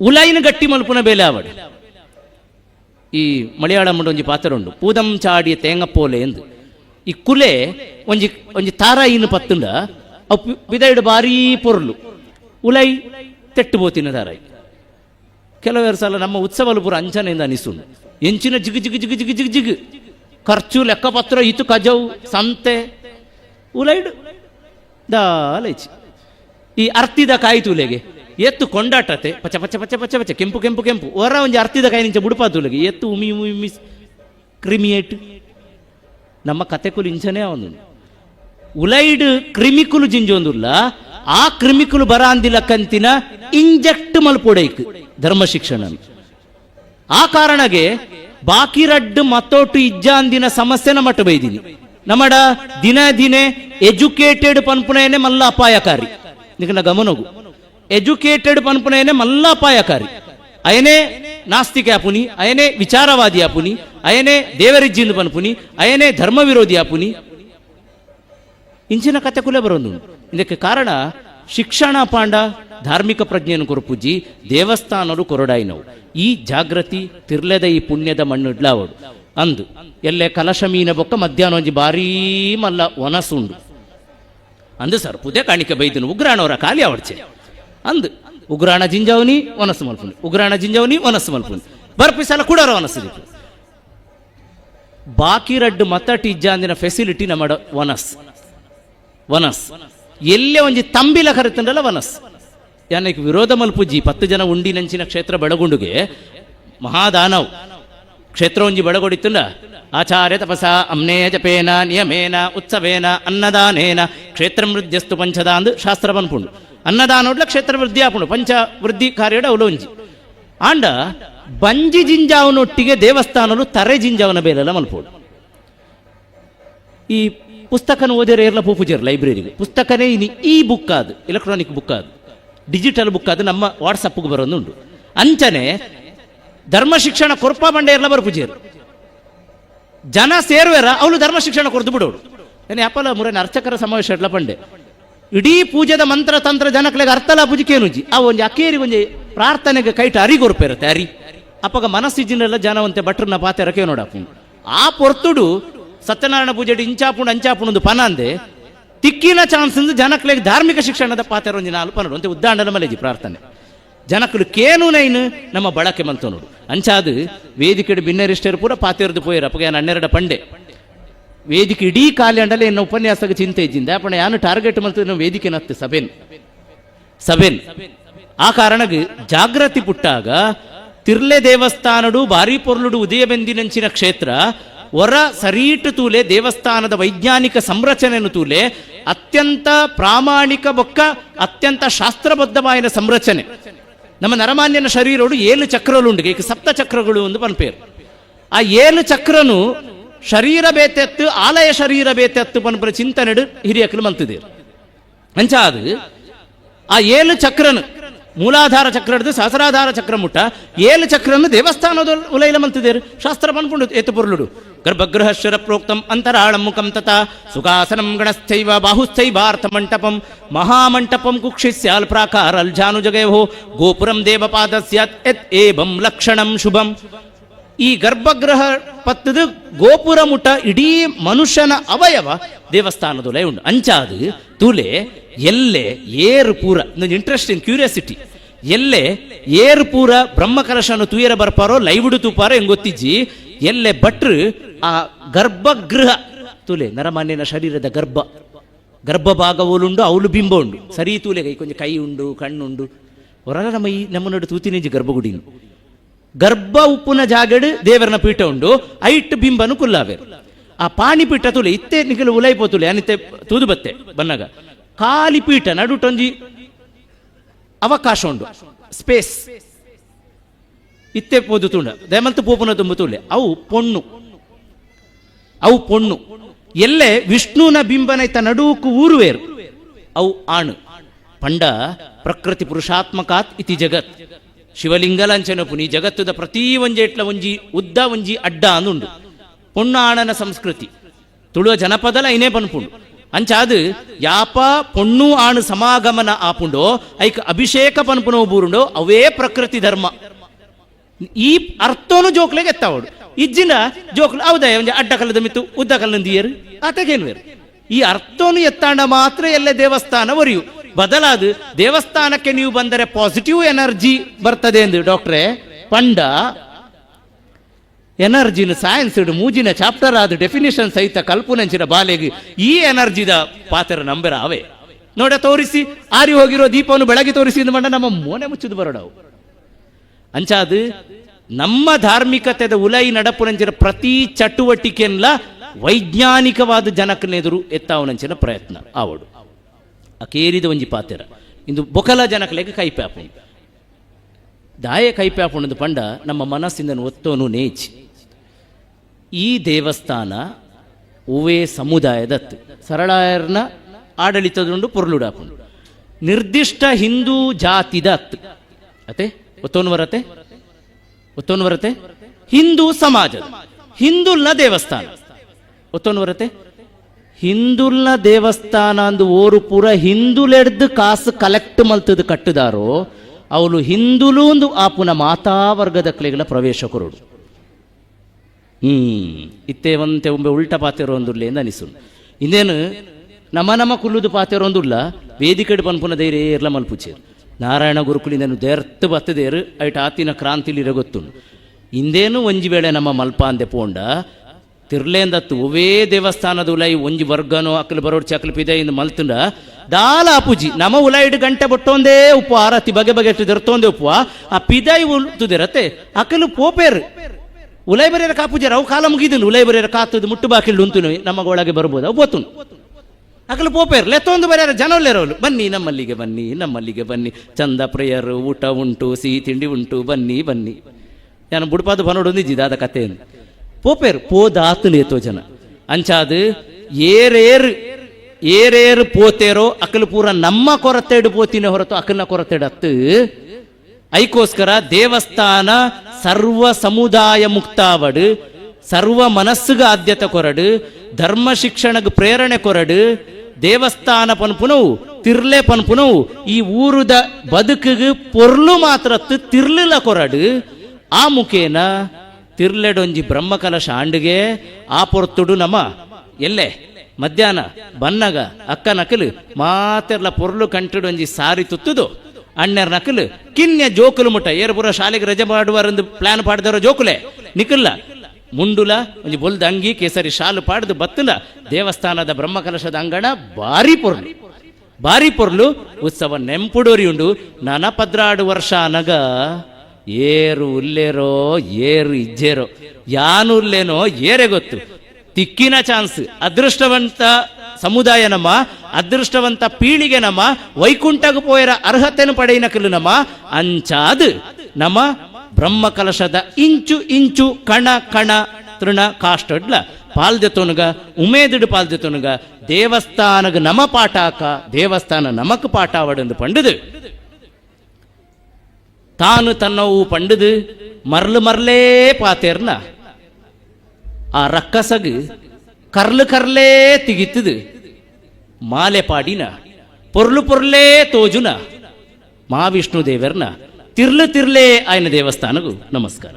ಉಲೈನ ಗಟ್ಟಿ ಮಲ್ಪುನ ಬೇಲೆ ಆವಡು ಈ ಮಲಯಾಳಂ ಒಂಜಿ ಪಾತ್ರ ಉಂಡು ಪೂದಂ ಚಾಡಿಯ ತೇಂಗಪ್ಪೋಲೆ ಎಂದು. ಈ ಕುಲೆ ಒಂಜಿ ಒಂಜಿ ತಾರಾಯಿನ ಪತ್ತುಂಡ, ಅವು ಬಿದೈಡು ಭಾರೀ ಪೊರ್ಲು. ಉಲೈ ತೆಟ್ಟು ಬೋತಿನ ತಾರಾಯಿ ಕೆಲವರು ಸಲ ನಮ್ಮ ಉತ್ಸವಲು ಪೂರ ಅಂಚನೆಯಿಂದ ಅನಿಸುಂಡು ಎಂಚಿನ ಜಿಗು ಜಿಗು ಜಿಗು ಜಿಗು ಜಿಗು ಜಿಗು. ಖರ್ಚು, ಲೆಕ್ಕಪತ್ರ ಇತು ಕಜವು ಸಂತೆ. ಉಲೈಡು ದಾಲೈಚಿ ಈ ಅರ್ತಿದ ಕಾಯಿ ತೂಲೆಗೆ ಎತ್ತು ಕೊಂಡಾಟತೆ. ಪಚ ಪಚ ಪಚ ಪಚ ಪಚ, ಕೆಂಪು ಕೆಂಪು ಕೆಂಪು. ಹೊರ ಒಂಜಿ ಅರ್ತಿದ ಕಾಯಿ ನಿಂಚ ಬುಡುಪಾ ತೂಲೆಗೆ ಎತ್ತು ಉಮಿ ಉಮಿ ಉಮಿ, ಕ್ರಿಮಿಯೇಟ್. ನಮ್ಮ ಇಂಚನೇ ಅವನು. ಉಲೈಡ್ ಕ್ರಿಮಿಕುಲು ಜಿಂಜೊಂದುಲ್ಲ ಆ ಕ್ರಿಮಿಕುಲು ಬರ ಅಂದಿಲ್ಲ ಕಂತಿನ ಇಂಜೆಕ್ಟ್ ಮಲ್ಪೊಡೈಕ್ ಧರ್ಮ ಶಿಕ್ಷಣ ಆ ಕಾರಣಗೆ ಬಾಕಿ ರಡ್ಡ್ ಇಜ್ಜ ಅಂದಿನ ಸಮಸ್ಯೆನ ಮಟ್ಟ ಬೈದಿನಿ. ನಮ್ಮಡ ದಿನ ದಿನೇ ಎಜುಕೇಟೆಡ್ ಪನ್ಪುನೇನೆ ಮಲ್ಲ ಅಪಾಯಕಾರಿ. ನಿಮ್ಮ ಗಮನಗು. ಎಜುಕೇಟೆಡ್ ಪನ್ಪುನೇನೆ ಮಲ್ಲ ಅಪಾಯಕಾರಿ. ಅಯನೇ ನಾಸ್ತಿಕ ಆಪುನಿ ಅಯನೇ ವಿಚಾರವಾದಿ ಆಪುನಿ ಅಯನೇ ದೇವರಿಜ್ಜಿಂದು ಪನ್ಪುನಿ ಅಯನೇ ಧರ್ಮ ವಿರೋಧಿ ಆಪುನಿ ಇಂಚಿನ ಕತೆ ಕುಲೆ ಬರೋದು ಇದಕ್ಕೆ ಕಾರಣ ಶಿಕ್ಷಣ ಪಾಂಡ ಧಾರ್ಮಿಕ ಪ್ರಜ್ಞೆಯನ್ನು ಕೊರಪುಜಿ ದೇವಸ್ಥಾನರು ಕೊರಡಾಯಿನವು ಈ ಜಾಗೃತಿ ತಿರ್ಲೆದ ಈ ಪುಣ್ಯದ ಮಣ್ಣು ಇಡ್ಲಾವಡು ಅಂದು ಎಲ್ಲೆ ಕಲಶ ಮೀನ ಬೊಕ್ಕ ಮಧ್ಯಾಹ್ನ ಒಂಜಿ ಬಾರೀ ಮಲ್ಲ ಒನಸುಂಡು ಅಂದು ಸರ್ ಪುದೆ ಕಾಣಿಕೆ ಬೈದನು ಉಗ್ರಾಣವರ ಖಾಲಿ ಅವಡ್ಚೆ ಅಂದು ಉಗ್ರಾಣ ಜಿಂಜಾವನಿ ಒನಸ್ ಮಲ್ಪುನಿ. ಉಗ್ರಾಣ ಜಿಂಜಾವನಿ ಒನಸ್ ಮಲ್ಪುನಿ. ಬರ್ಪಿಸಲ ಕೂಡ ಒನಸು ಬಾಕಿ ರಡ್ಡು ಮತ ಟಿಜ್ಜಾಂದಿನ ಫೆಸಿಲಿಟಿ ನಮ್ಮ ವನಸ್ ವನಸ್ ಎಲ್ಲೇ ಒಂಜಿ ತಂಬಿಲ ಕರೆತಂಡಲ್ಲ ವನಸ್ ಯಾನಕ್ಕೆ ವಿರೋಧ ಮಲ್ಪುಜ್ಜಿ ಪತ್ತು ಜನ ಉಂಡಿ ನಂಚಿನ ಕ್ಷೇತ್ರ ಬೆಳಗುಂಡುಗೆ ಮಹಾದಾನವ್. ಕ್ಷೇತ್ರ ಒಂಜಿ ಬೆಳಗೊಡಿತ್ತುಂಡ ಆಚಾರ್ಯ ತಪಸ, ಅಮ್ನೇ ಜಪೇನ, ನಿಯಮೇನ, ಉತ್ಸವೇನ, ಅನ್ನದಾನೇನ, ಕ್ಷೇತ್ರ ಮೃದ್ಯಸ್ತು ಪಂಚದ ಅಂದು ಶಾಸ್ತ್ರ ಪನ್ಪುಂಡು ಅನ್ನದಾನೋಡ್ಲ ಕ್ಷೇತ್ರ ವೃದ್ಧಿ ಆಪುಂಡು ಪಂಚ ವೃದ್ಧಿ ಕಾರ್ಯಡ ಅವಲೋಂಜಿ ಆಂಡ ಬಂಜಿ ಜಿಂಜಾವನೊಟ್ಟಿಗೆ ದೇವಸ್ಥಾನಲು ತರೆ ಜಿಂಜಾವನ ಬೇಲೆಲ್ಲ ಮಲ್ಪೋಡು. ಈ ಪುಸ್ತಕನ ಓದಿರೋ ಏರ್ಲ ಪೂಪುಜರ್ ಲೈಬ್ರರಿಗೆ ಪುಸ್ತಕನೇ ಇನಿ ಈ ಬುಕ್ ಆದು ಎಲೆಕ್ಟ್ರಾನಿಕ್ ಬುಕ್ ಆದು ಡಿಜಿಟಲ್ ಬುಕ್ ಅದು ನಮ್ಮ ವಾಟ್ಸಪ್ಗೆ ಬರೋದುಂಟು. ಅಂಚನೆ ಧರ್ಮ ಶಿಕ್ಷಣ ಕೊರ್ಪ ಬಂಡೆ ಬರ ಬರ್ಪುಜೇರು ಜನ ಸೇರುವೆರ ಅವಳು ಧರ್ಮ ಶಿಕ್ಷಣ ಕೊರ್ದು ಬಿಡೋಡು. ಏನೇ ಅಪ್ಪಲ ಮುರೇನ ಅರ್ಚಕರ ಸಮಾವೇಶ ಇಡ್ಲ ಪಂಡೆ. ಇಡೀ ಪೂಜೆದ ಮಂತ್ರ ತಂತ್ರ ಜನಕ್ಲೆಗೆ ಅರ್ಥಲ ಪೂಜಿಕೇನುಜಿ ಆ ಒಂದು ಅಕ್ಕೇರಿ ಒಂಜಿ ಪ್ರಾರ್ಥನೆಗೆ ಕೈಟ ಅರಿಗೊರ್ಪೇರತ್ತೆ ಅರಿ. ಅಪ್ಪಗ ಮನಸ್ಸಿಜಿನೆಲ್ಲ ಜನವಂತೆ ಭಟ್ರನ್ನ ರಕೆ ನೋಡಾಪು ಆ ಪೊರ್ತುಡು ಸತ್ಯನಾರಾಯಣ ಪೂಜೆಡಿ ಇಂಚಾಪುಂಡು ಅಂಚಾಪುಂಡು ಪನಂದೆ ತಿಕ್ಕಿನ ಚಾನ್ಸ್ ಜನಕ್ಲೆಗೆ ಧಾರ್ಮಿಕ ಶಿಕ್ಷಣದ ಪಾತೆ ಒಂಜಿ ನಾಲ್ಕು ಅಂತ ಉದ್ದಾಂಡಲ ಮಲೆಜಿ ಪ್ರಾರ್ಥನೆ. ಜನಕಲು ಕೇನು ನೈನ್ ನಮ್ಮ ಬಳಕೆ ಮಂತ ನೋಡು. ಅಂಚಾದು ವೇದಿಕೆ ಭಿನ್ನರಿಷ್ಟರು ಪೂರ ಪಾತೆರದು ಪೋಯರು ಅಪ್ಪಗ ಏನು ಹನ್ನೆರಡು ಪಂಡೆ. ವೇದಿಕೆ ಇಡೀ ಕಾಲಿ ಅಂಡಲೆ ಎನ್ನ ಉಪನ್ಯಾಸಕ್ಕೆ ಚಿಂತೆ ಇದ್ದಿಂದ ಪಣ ಯಾನು ಟಾರ್ಗೆಟ್ ಮಾಡ್ತದೆ ನಾವು ವೇದಿಕೆ ನತ್ತೆ, ಸಭೆನ್. ಸಭೆನ್. ಆ ಕಾರಣಕ್ಕೆ ಜಾಗೃತಿ ಪುಟ್ಟಾಗ ತಿರ್ಲೆ ದೇವಸ್ಥಾನಡು ಬಾರಿ ಪೊರ್ಲುಡು ಉದಯ ಬೆಂದಿನಂಚಿನ ಕ್ಷೇತ್ರ ಹೊರ ಸರೀಟು ತೂಲೆ, ದೇವಸ್ಥಾನದ ವೈಜ್ಞಾನಿಕ ಸಂರಚನೆಯನ್ನು ತೂಲೆ, ಅತ್ಯಂತ ಪ್ರಾಮಾಣಿಕ ಬೊಕ್ಕ, ಅತ್ಯಂತ ಶಾಸ್ತ್ರಬದ್ಧವಾದ ಸಂರಚನೆ. ನಮ್ಮ ನರಮಾನ್ಯನ ಶರೀರೋಡು ಏಳು ಚಕ್ರಗಳುಂಡು ಈಗ ಸಪ್ತ ಚಕ್ರಗಳು ಒಂದು ಪನ್ಪೇರು. ಆ ಏಳು ಚಕ್ರನು ಶರೀರ ಬೇತೆತ್ತು, ಆಲಯ ಶರೀರ ಬೇತೆತ್ತು ಪನ್ಪರ ಚಿಂತನೆಡು ಹಿರಿಯಕಲು ಮಂತಿದೆ. ಅಂಚಾದು ಆ ಏಳು ಚಕ್ರನು, ಮೂಲಾಧಾರ ಚಕ್ರ ಹಿಡಿದು ಸಹಸ್ರಾಧಾರ ಚಕ್ರ ಮುಟ್ಟ, ಏಳು ಚಕ್ರನು ದೇವಸ್ಥಾನದ ಉಲೈಲ ಮಂತಿದೇರು. ಶಾಸ್ತ್ರ ಪನ್ಪುಂಡು ಏತು ಪೊರ್ಲುಡು ಗರ್ಭಗೃಹಶ್ವರ ಪ್ರೋಕ್ತಂ ಅಂತರಾಳ ಮುಖಂ ತಥಾ ಸುಖಾಸನಂ ಗಣಸ್ಥೈವ ಬಾಹುಸ್ಥೈವಾರ್ಥ ಮಂಟಪಂ, ಮಹಾಮಂಟಪಂ ಕುಕ್ಷಿಸ್ಯಾಲ್ ಪ್ರಾಕಾರ ಅಲ್ಜಾನುಜಗಯೋ ಗೋಪುರಂ ದೇವಪಾದ ಸ್ಯಾತ್ ಎತ್ ಏಬಂ ಲಕ್ಷಣಂ ಶುಭಂ. ಈ ಗರ್ಭಗೃಹ ಪತ್ತದ ಗೋಪುರ ಮುಟ ಇಡೀ ಮನುಷ್ಯನ ಅವಯವ ದೇವಸ್ಥಾನದೊಲೆ ಉಂಟು. ಅಂಚಾದು ತುಲೆ, ಎಲ್ಲೆ ಏರು ಪೂರ ಒಂದು ಇಂಟ್ರೆಸ್ಟಿಂಗ್ ಕ್ಯೂರಿಯಾಸಿಟಿ ಎಲ್ಲೆ ಏರು ಪೂರ ಬ್ರಹ್ಮಕಲಶನ ತುಯರ ಬರ್ಪಾರೋ, ಲೈವುಡು ತೂಪಾರೋ ಹೆಂಗ್ ಗೊತ್ತಿಜ್ಜಿ? ಎಲ್ಲೆ ಭಟ್ರು ಆ ಗರ್ಭಗೃಹ ತುಲೆ, ನರಮಾನ್ಯನ ಶರೀರದ ಗರ್ಭ. ಗರ್ಭಭಾಗವೋಲುಂಡು ಅವಳು ಬಿಂಬ ಉಂಡು. ಸರಿ ತೂಲೆ ಕೈ ಕೊಂಚ ಕೈ ಉಂಡು ಕಣ್ಣುಂಡು ಹೊರಗ ನಮ್ಮ ಈ ನಮ್ಮ ನಡು ತೂತಿನಿಂಜಿ ಗರ್ಭಗುಡಿನು ಗರ್ಭ ಉಪ್ಪುನ ಜಾಗಡ್ ದೇವರನ ಪೀಠ ಉಂಡು, ಐಟ್ ಬಿಂಬನು ಕುಲ್ಲಾವೆ. ಆ ಪಾಣಿ ಪೀಠ ತುಲೆ, ಇತ್ತೆ ನಿಖಲು ಉಲೈಪೋತುಲೆ ಅನಿತೆ ತೂದು ಬತ್ತೆ ಬನ್ನಗ ಖಾಲಿ ಪೀಠ ನಡುಟೊಂಜಿ ಅವಕಾಶ ಉಂಡು, ಸ್ಪೇಸ್. ಇತ್ತೆ ಪೋದು ತುಂಡ ದಯಮಂತ ಪೋಪುನ ತುಂಬ ತುಲೆ, ಅವು ಪೊಣ್ಣು. ಅವು ಪೊಣ್ಣು. ಎಲ್ಲೆ ವಿಷ್ಣುನ ಬಿಂಬನೈತ ನಡುಕು ಊರುವೇರು ಅವು ಆಣು. ಪಂಡ ಪ್ರಕೃತಿ ಪುರುಷಾತ್ಮಕಾತ್ ಇತಿ ಜಗತ್. ಶಿವಲಿಂಗಲಂಚನಪು ನೀ ಜಗತ್ತದ ಪ್ರತಿ ಒಂಜೇಟ್ಲ ಒಂಜಿ ಉದ್ದ ಒಂಜಿ ಅಡ್ಡ ಅನ್ನುಂಡು. ಪೊಣ್ಣು ಆಣನ ಸಂಸ್ಕೃತಿ. ತುಳುವ ಜನಪದಲ ಐನೇ ಪನ್ಪುಂಡು ಅಂಚಾದು ಯಾಪ ಪೊಣ್ಣು ಆಣು ಸಮಾಗಮನ ಆಪುಂಡೋ, ಐಕ ಅಭಿಷೇಕ ಪನ್ಪುನೋ ಬೂರುಂಡೋ, ಅವೇ ಪ್ರಕೃತಿ ಧರ್ಮ. ಈ ಅರ್ಥನು ಜೋಕ್ಲೆಗೆ ಎತ್ತಾವಡು. ಇಜ್ಜಿನ ಜೋಕ್ಲು, ಹೌದಾ, ಒಂಜಿ ಅಡ್ಡ ಕಲ್ಲದ ಮಿತ್ತು, ಉದ್ದ ಕಲ್ಲಂದಿಯರು ಆತಗೇನು ಈ ಅರ್ಥನು ಎತ್ತಾಂಡ ಮಾತ್ರ ಎಲ್ಲ ದೇವಸ್ಥಾನ ಒರಿಯು. ಬದಲಾದು, ದೇವಸ್ಥಾನಕ್ಕೆ ನೀವು ಬಂದರೆ ಪಾಸಿಟಿವ್ ಎನರ್ಜಿ ಬರ್ತದೆ ಎಂದು ಡಾಕ್ಟ್ರೇ. ಪಂಡ, ಎನರ್ಜಿನ ಸೈನ್ಸ್ ಮೂಜಿನ ಚಾಪ್ಟರ್ ಆದ ಡೆಫಿನಿಷನ್ ಸಹಿತ ಕಲ್ಪನೆಂಚಿನ ಬಾಲೆಗೆ, ಈ ಎನರ್ಜಿದ ಪಾತ್ರ ನಂಬರ ಅವೆ ನೋಡ, ತೋರಿಸಿ, ಆರಿ ಹೋಗಿರೋ ದೀಪವನ್ನು ಬೆಳಗ್ಗೆ ತೋರಿಸಿ ಎಂದು ಮಂಡ ನಮ್ಮ ಮೋನೆ ಮುಚ್ಚುದು ಬರೋಡವು ಅಂಚಾದು, ನಮ್ಮ ಧಾರ್ಮಿಕತೆದ ಉಲೈ ನಡಪುನಂಚಿನ ಪ್ರತಿ ಚಟುವಟಿಕೆನ್ಲ ವೈಜ್ಞಾನಿಕವಾದ ಜನಕನೆದುರು ಎತ್ತಾವನಂಚಿನ ಪ್ರಯತ್ನ. ಆವಡು. ಅಕೇರಿದ ಒಂಜಿ ಪಾತೆರ. ಇಂದು ಬೊಕಲ ಜನಕಲೆಗೆ ಕೈಪ್ಯಾಪು ದಾಯ ಕೈಪ್ಯಾಪುಣದು ಪಂಡ ನಮ್ಮ ಮನಸ್ಸಿಂದ ಒತ್ತೋನು ನೇಚಿ. ಈ ದೇವಸ್ಥಾನ ಉವೇ ಸಮುದಾಯದತ್ತು. ಸರಳಾಯರ್ನ ಆಡಳಿತದುಂಡು ಪೊರ್ಲುಡಾಪುಂಡು ನಿರ್ದಿಷ್ಟ ಹಿಂದೂ ಜಾತಿದ ಅತ್ತು ಅತೆ? ಒತ್ತೋನು ಬರತೆ ಒತ್ತೋನು ಬರತೆ ಹಿಂದೂ ಸಮಾಜ ಹಿಂದುಲ್ನ ದೇವಸ್ಥಾನ. ಒತ್ತೋನು ಬರತೆ ಹಿಂದುಲ್ನ ದೇವಸ್ಥಾನ ಅಂದು ಓರು ಪೂರ ಹಿಂದುಲೆಡ್ದು ಕಾಸು ಕಲೆಕ್ಟ್ ಮಲ್ತದ ಕಟ್ಟದಾರೋ ಅವಳು ಹಿಂದುಲು ಒಂದು ಆಪುನ ಮಾತಾ ವರ್ಗದ ಕ್ಲೆಗಳ ಪ್ರವೇಶ ಕೊರಡು ಹ್ಮ್, ಇತ್ತೆ ಒಂತೆ ಒಮ್ಮೆ ಉಲ್ಟ ಪಾತಿರೋ ಒಂದುಲ್ಲೆ ಎಂದು ಅನಿಸು ಇನ್ನೇನು, ನಮ್ಮ ನಮ್ಮ ಕುಲ್ಲುದು ಪಾತೆರೋ ಒಂದುಲ್ಲ ವೇದಿಕೆಡು ಪನ್ಪುನ ಧೈರ್ಯ ಇರ್ಲ ಮಲ್ಪುಚೇರು. ನಾರಾಯಣ ಗುರುಕುಲಿಂದನು ದೇರ್ತು ಬತ್ತದೇರು, ಐಟ್ ಆತಿನ ಕ್ರಾಂತಿಲಿ ಗೊತ್ತು ಇಂದೇನು ಒಂಜಿ ವೇಳೆ ನಮ್ಮ ಮಲ್ಪ ಅಂದೆ ಪೋಂಡ? ತಿರ್ಲೇಂದತ್ತು ಒವೇ ದೇವಸ್ಥಾನದ ಉಲೈ ಒಂಜಿ ವರ್ಗನೋ ಅಕ್ಕಲು ಬರೋಡ್ ಚಕ್ಲ್ ಪಿದೆ ಇಂದು ಮಲ್ತುಂಡ. ದಾಲ ಅಪುಜಿ, ನಮ ಉಲೈಡ್ ಗಂಟೆ ಬೊಟ್ಟೊಂದೇ ಉಪ್ಪ ಆರತಿ ಬಗೆ ಬಗೆ ಇರ್ತೊಂದೇ ಉಪ್ಪ ಆ ಪಿದೈ ಉಲ್ತುದಿರತ್ತೆ ಅಕಲು ಪೋಪೇರ್. ಉಲೈ ಬರೆಯರ ಕಾಪುಜಾರ ಅವು ಕಾಲ ಮುಗಿದಿಲ್ಲ ಉಲೈ ಬರೆಯರ ಕಾತದ ಮುಟ್ಟು ಬಾಕಿಲ್ ಉಂತು ನಮಗೆ ಒಳಗೆ ಬರ್ಬೋದು, ಅವು ಬೋತು ಅಕಲು ಪೋಪೇರ್, ಲೆತ್ತೊಂದು ಬರೆಯರ ಜನಲ್ಲೇರೋಲು ಬನ್ನಿ ನಮ್ಮಲ್ಲಿಗೆ ಬನ್ನಿ ನಮ್ಮಲ್ಲಿಗೆ ಬನ್ನಿ. ಚಂದ ಪ್ರೇಯರು, ಊಟ ಉಂಟು, ಸಿಹಿ ತಿಂಡಿ ಉಂಟು, ಬನ್ನಿ ಬನ್ನಿ. ನಾನು ಬುಡ್ಪಾದ ಬನ್ನೋಡು ಅದ ಕಥೆಯನ್ನು ಪೋಪೇರ್ ಪೋದಾತು ನೇತೋ ಜನ. ಅಂಚಾದು, ಏರೇರು ಏರೇರು ಪೋತೇರೋ, ಅಕಲು ಪೂರ ನಮ್ಮ ಕೊರತೆಡು ಪೋತಿನ ಹೊರತು ಅಕಲ್ನ ಕೊರತೆಡು ಅತ್ತು. ಐಕೋಸ್ಕರ ದೇವಸ್ಥಾನ ಸರ್ವ ಸಮುದಾಯ ಮುಕ್ತಾವಡು, ಸರ್ವ ಮನಸ್ಸುಗ ಆದ್ಯತೆ ಕೊರಡು, ಧರ್ಮ ಶಿಕ್ಷಣಗ್ ಪ್ರೇರಣೆ ಕೊರಡು, ದೇವಸ್ಥಾನ ಪನ್ಪುನವು, ತಿರ್ಲೆ ಪನ್ಪುನವು, ಈ ಊರುದ ಬದುಕಿಗೆ ಪೊರ್ಲು ಮಾತ್ರ ತಿರ್ಲಿಲ್ಲ ಕೊರಡು. ಆ ಮುಖೇನ ತಿರ್ಲೆಡೊಂಜಿ ಬ್ರಹ್ಮಕಲಶ ಆಂಡಿಗೆ, ಆ ಪೊರ್ತುಡು ನಮ, ಎಲ್ಲೆ? ಮಧ್ಯಾಹ್ನ, ಬನ್ನಗ, ಅಕ್ಕ ನಕಲು, ಮಾತೆರ್ಲ ಪೊರ್ಲು ಕಂಟಿಡೊಂಜಿ ಸಾರಿ ತುತ್ತುದು. ಅಣ್ಣರ ನಕಲು, ಕಿನ್ಯ ಜೋಕುಲು ಮುಟ್ಟ ಏರು ಪುರ ಶಾಲೆಗೆ ರಜೆ ಮಾಡುವರೆಂದು ಪ್ಲಾನ್ ಪಾಡ್ದಾರೋ ಜೋಕುಲೆ. ನಿಕಲ್ಲ, ಮುಂಡುಲ, ಒಂಜಿ ಬೊಲ್ದ ಅಂಗಿ ಕೇಸರಿ ಶಾಲು ಪಾಡ್ದು ಬತ್ತುಲ, ದೇವಸ್ಥಾನದ ಬ್ರಹ್ಮಕಲಶದ ಅಂಗಣ ಬಾರಿ ಪೊರ್ಲು. ಬಾರಿ ಪೊರ್ಲು, ಉತ್ಸವ ನೆಂಪುಡೋರಿ ಉಂಡು ನನ ಪದ್ರಾಡು ವರ್ಷ ಅನಗ ಏರು ಉಲ್ಲೇರೋ, ಏರು ಇಜ್ಜೇರೋ. ಯಾನು ಉಲ್ಲೇನೋ, ಏರೆ ಗೊತ್ತು. ತಿಕ್ಕಿನ ಚಾನ್ಸ್, ಅದೃಷ್ಟವಂತ ಸಮುದಾಯ ನಮ್ಮ, ಅದೃಷ್ಟವಂತ ಪೀಳಿಗೆ ನಮ್ಮ ವೈಕುಂಠಗ ಪೋಯರ ಅರ್ಹತೆಯನ್ನು ಪಡೆಯಿನಕಲು ನಮ್ಮ. ಅಂಚಾದ್ ನಮ್ಮ ಬ್ರಹ್ಮ ಕಲಶದ ಇಂಚು ಇಂಚು ಕಣ ಕಣ ತೃಣ ಕಾಷ್ಟಡ್ಲ. ಪಾಲ್ದೆತೋನುಗ ಉಮೇದಿಡು ಪಾಲ್ದೆತೋನುಗ ದೇವಸ್ಥಾನಗ ನಮ ಪಾಠಾಕ ದೇವಸ್ಥಾನ ನಮಕ್ ಪಾಠ ಪಂಡದು ತಾನು ತನ್ನವು ಪಂಡದು ಮರ್ಲು ಮರಲೇ ಪಾತೇರ್ನ ಆ ರಕ್ಕಸಗ್ ಕರ್ಲು ಕರ್ಲೇ ತಿಗಿತ್ತದು. ಮಾಲೆ ಪಾಡಿನ ಪೊರ್ಲು ಪೊರ್ಲೇ ತೋಜುನ. ಮಹಾವಿಷ್ಣು ದೇವರ್ನ ತಿರ್ಲು ತಿರ್ಲೇ ಆಯ್ನ ದೇವಸ್ಥಾನಗೂ ನಮಸ್ಕಾರ.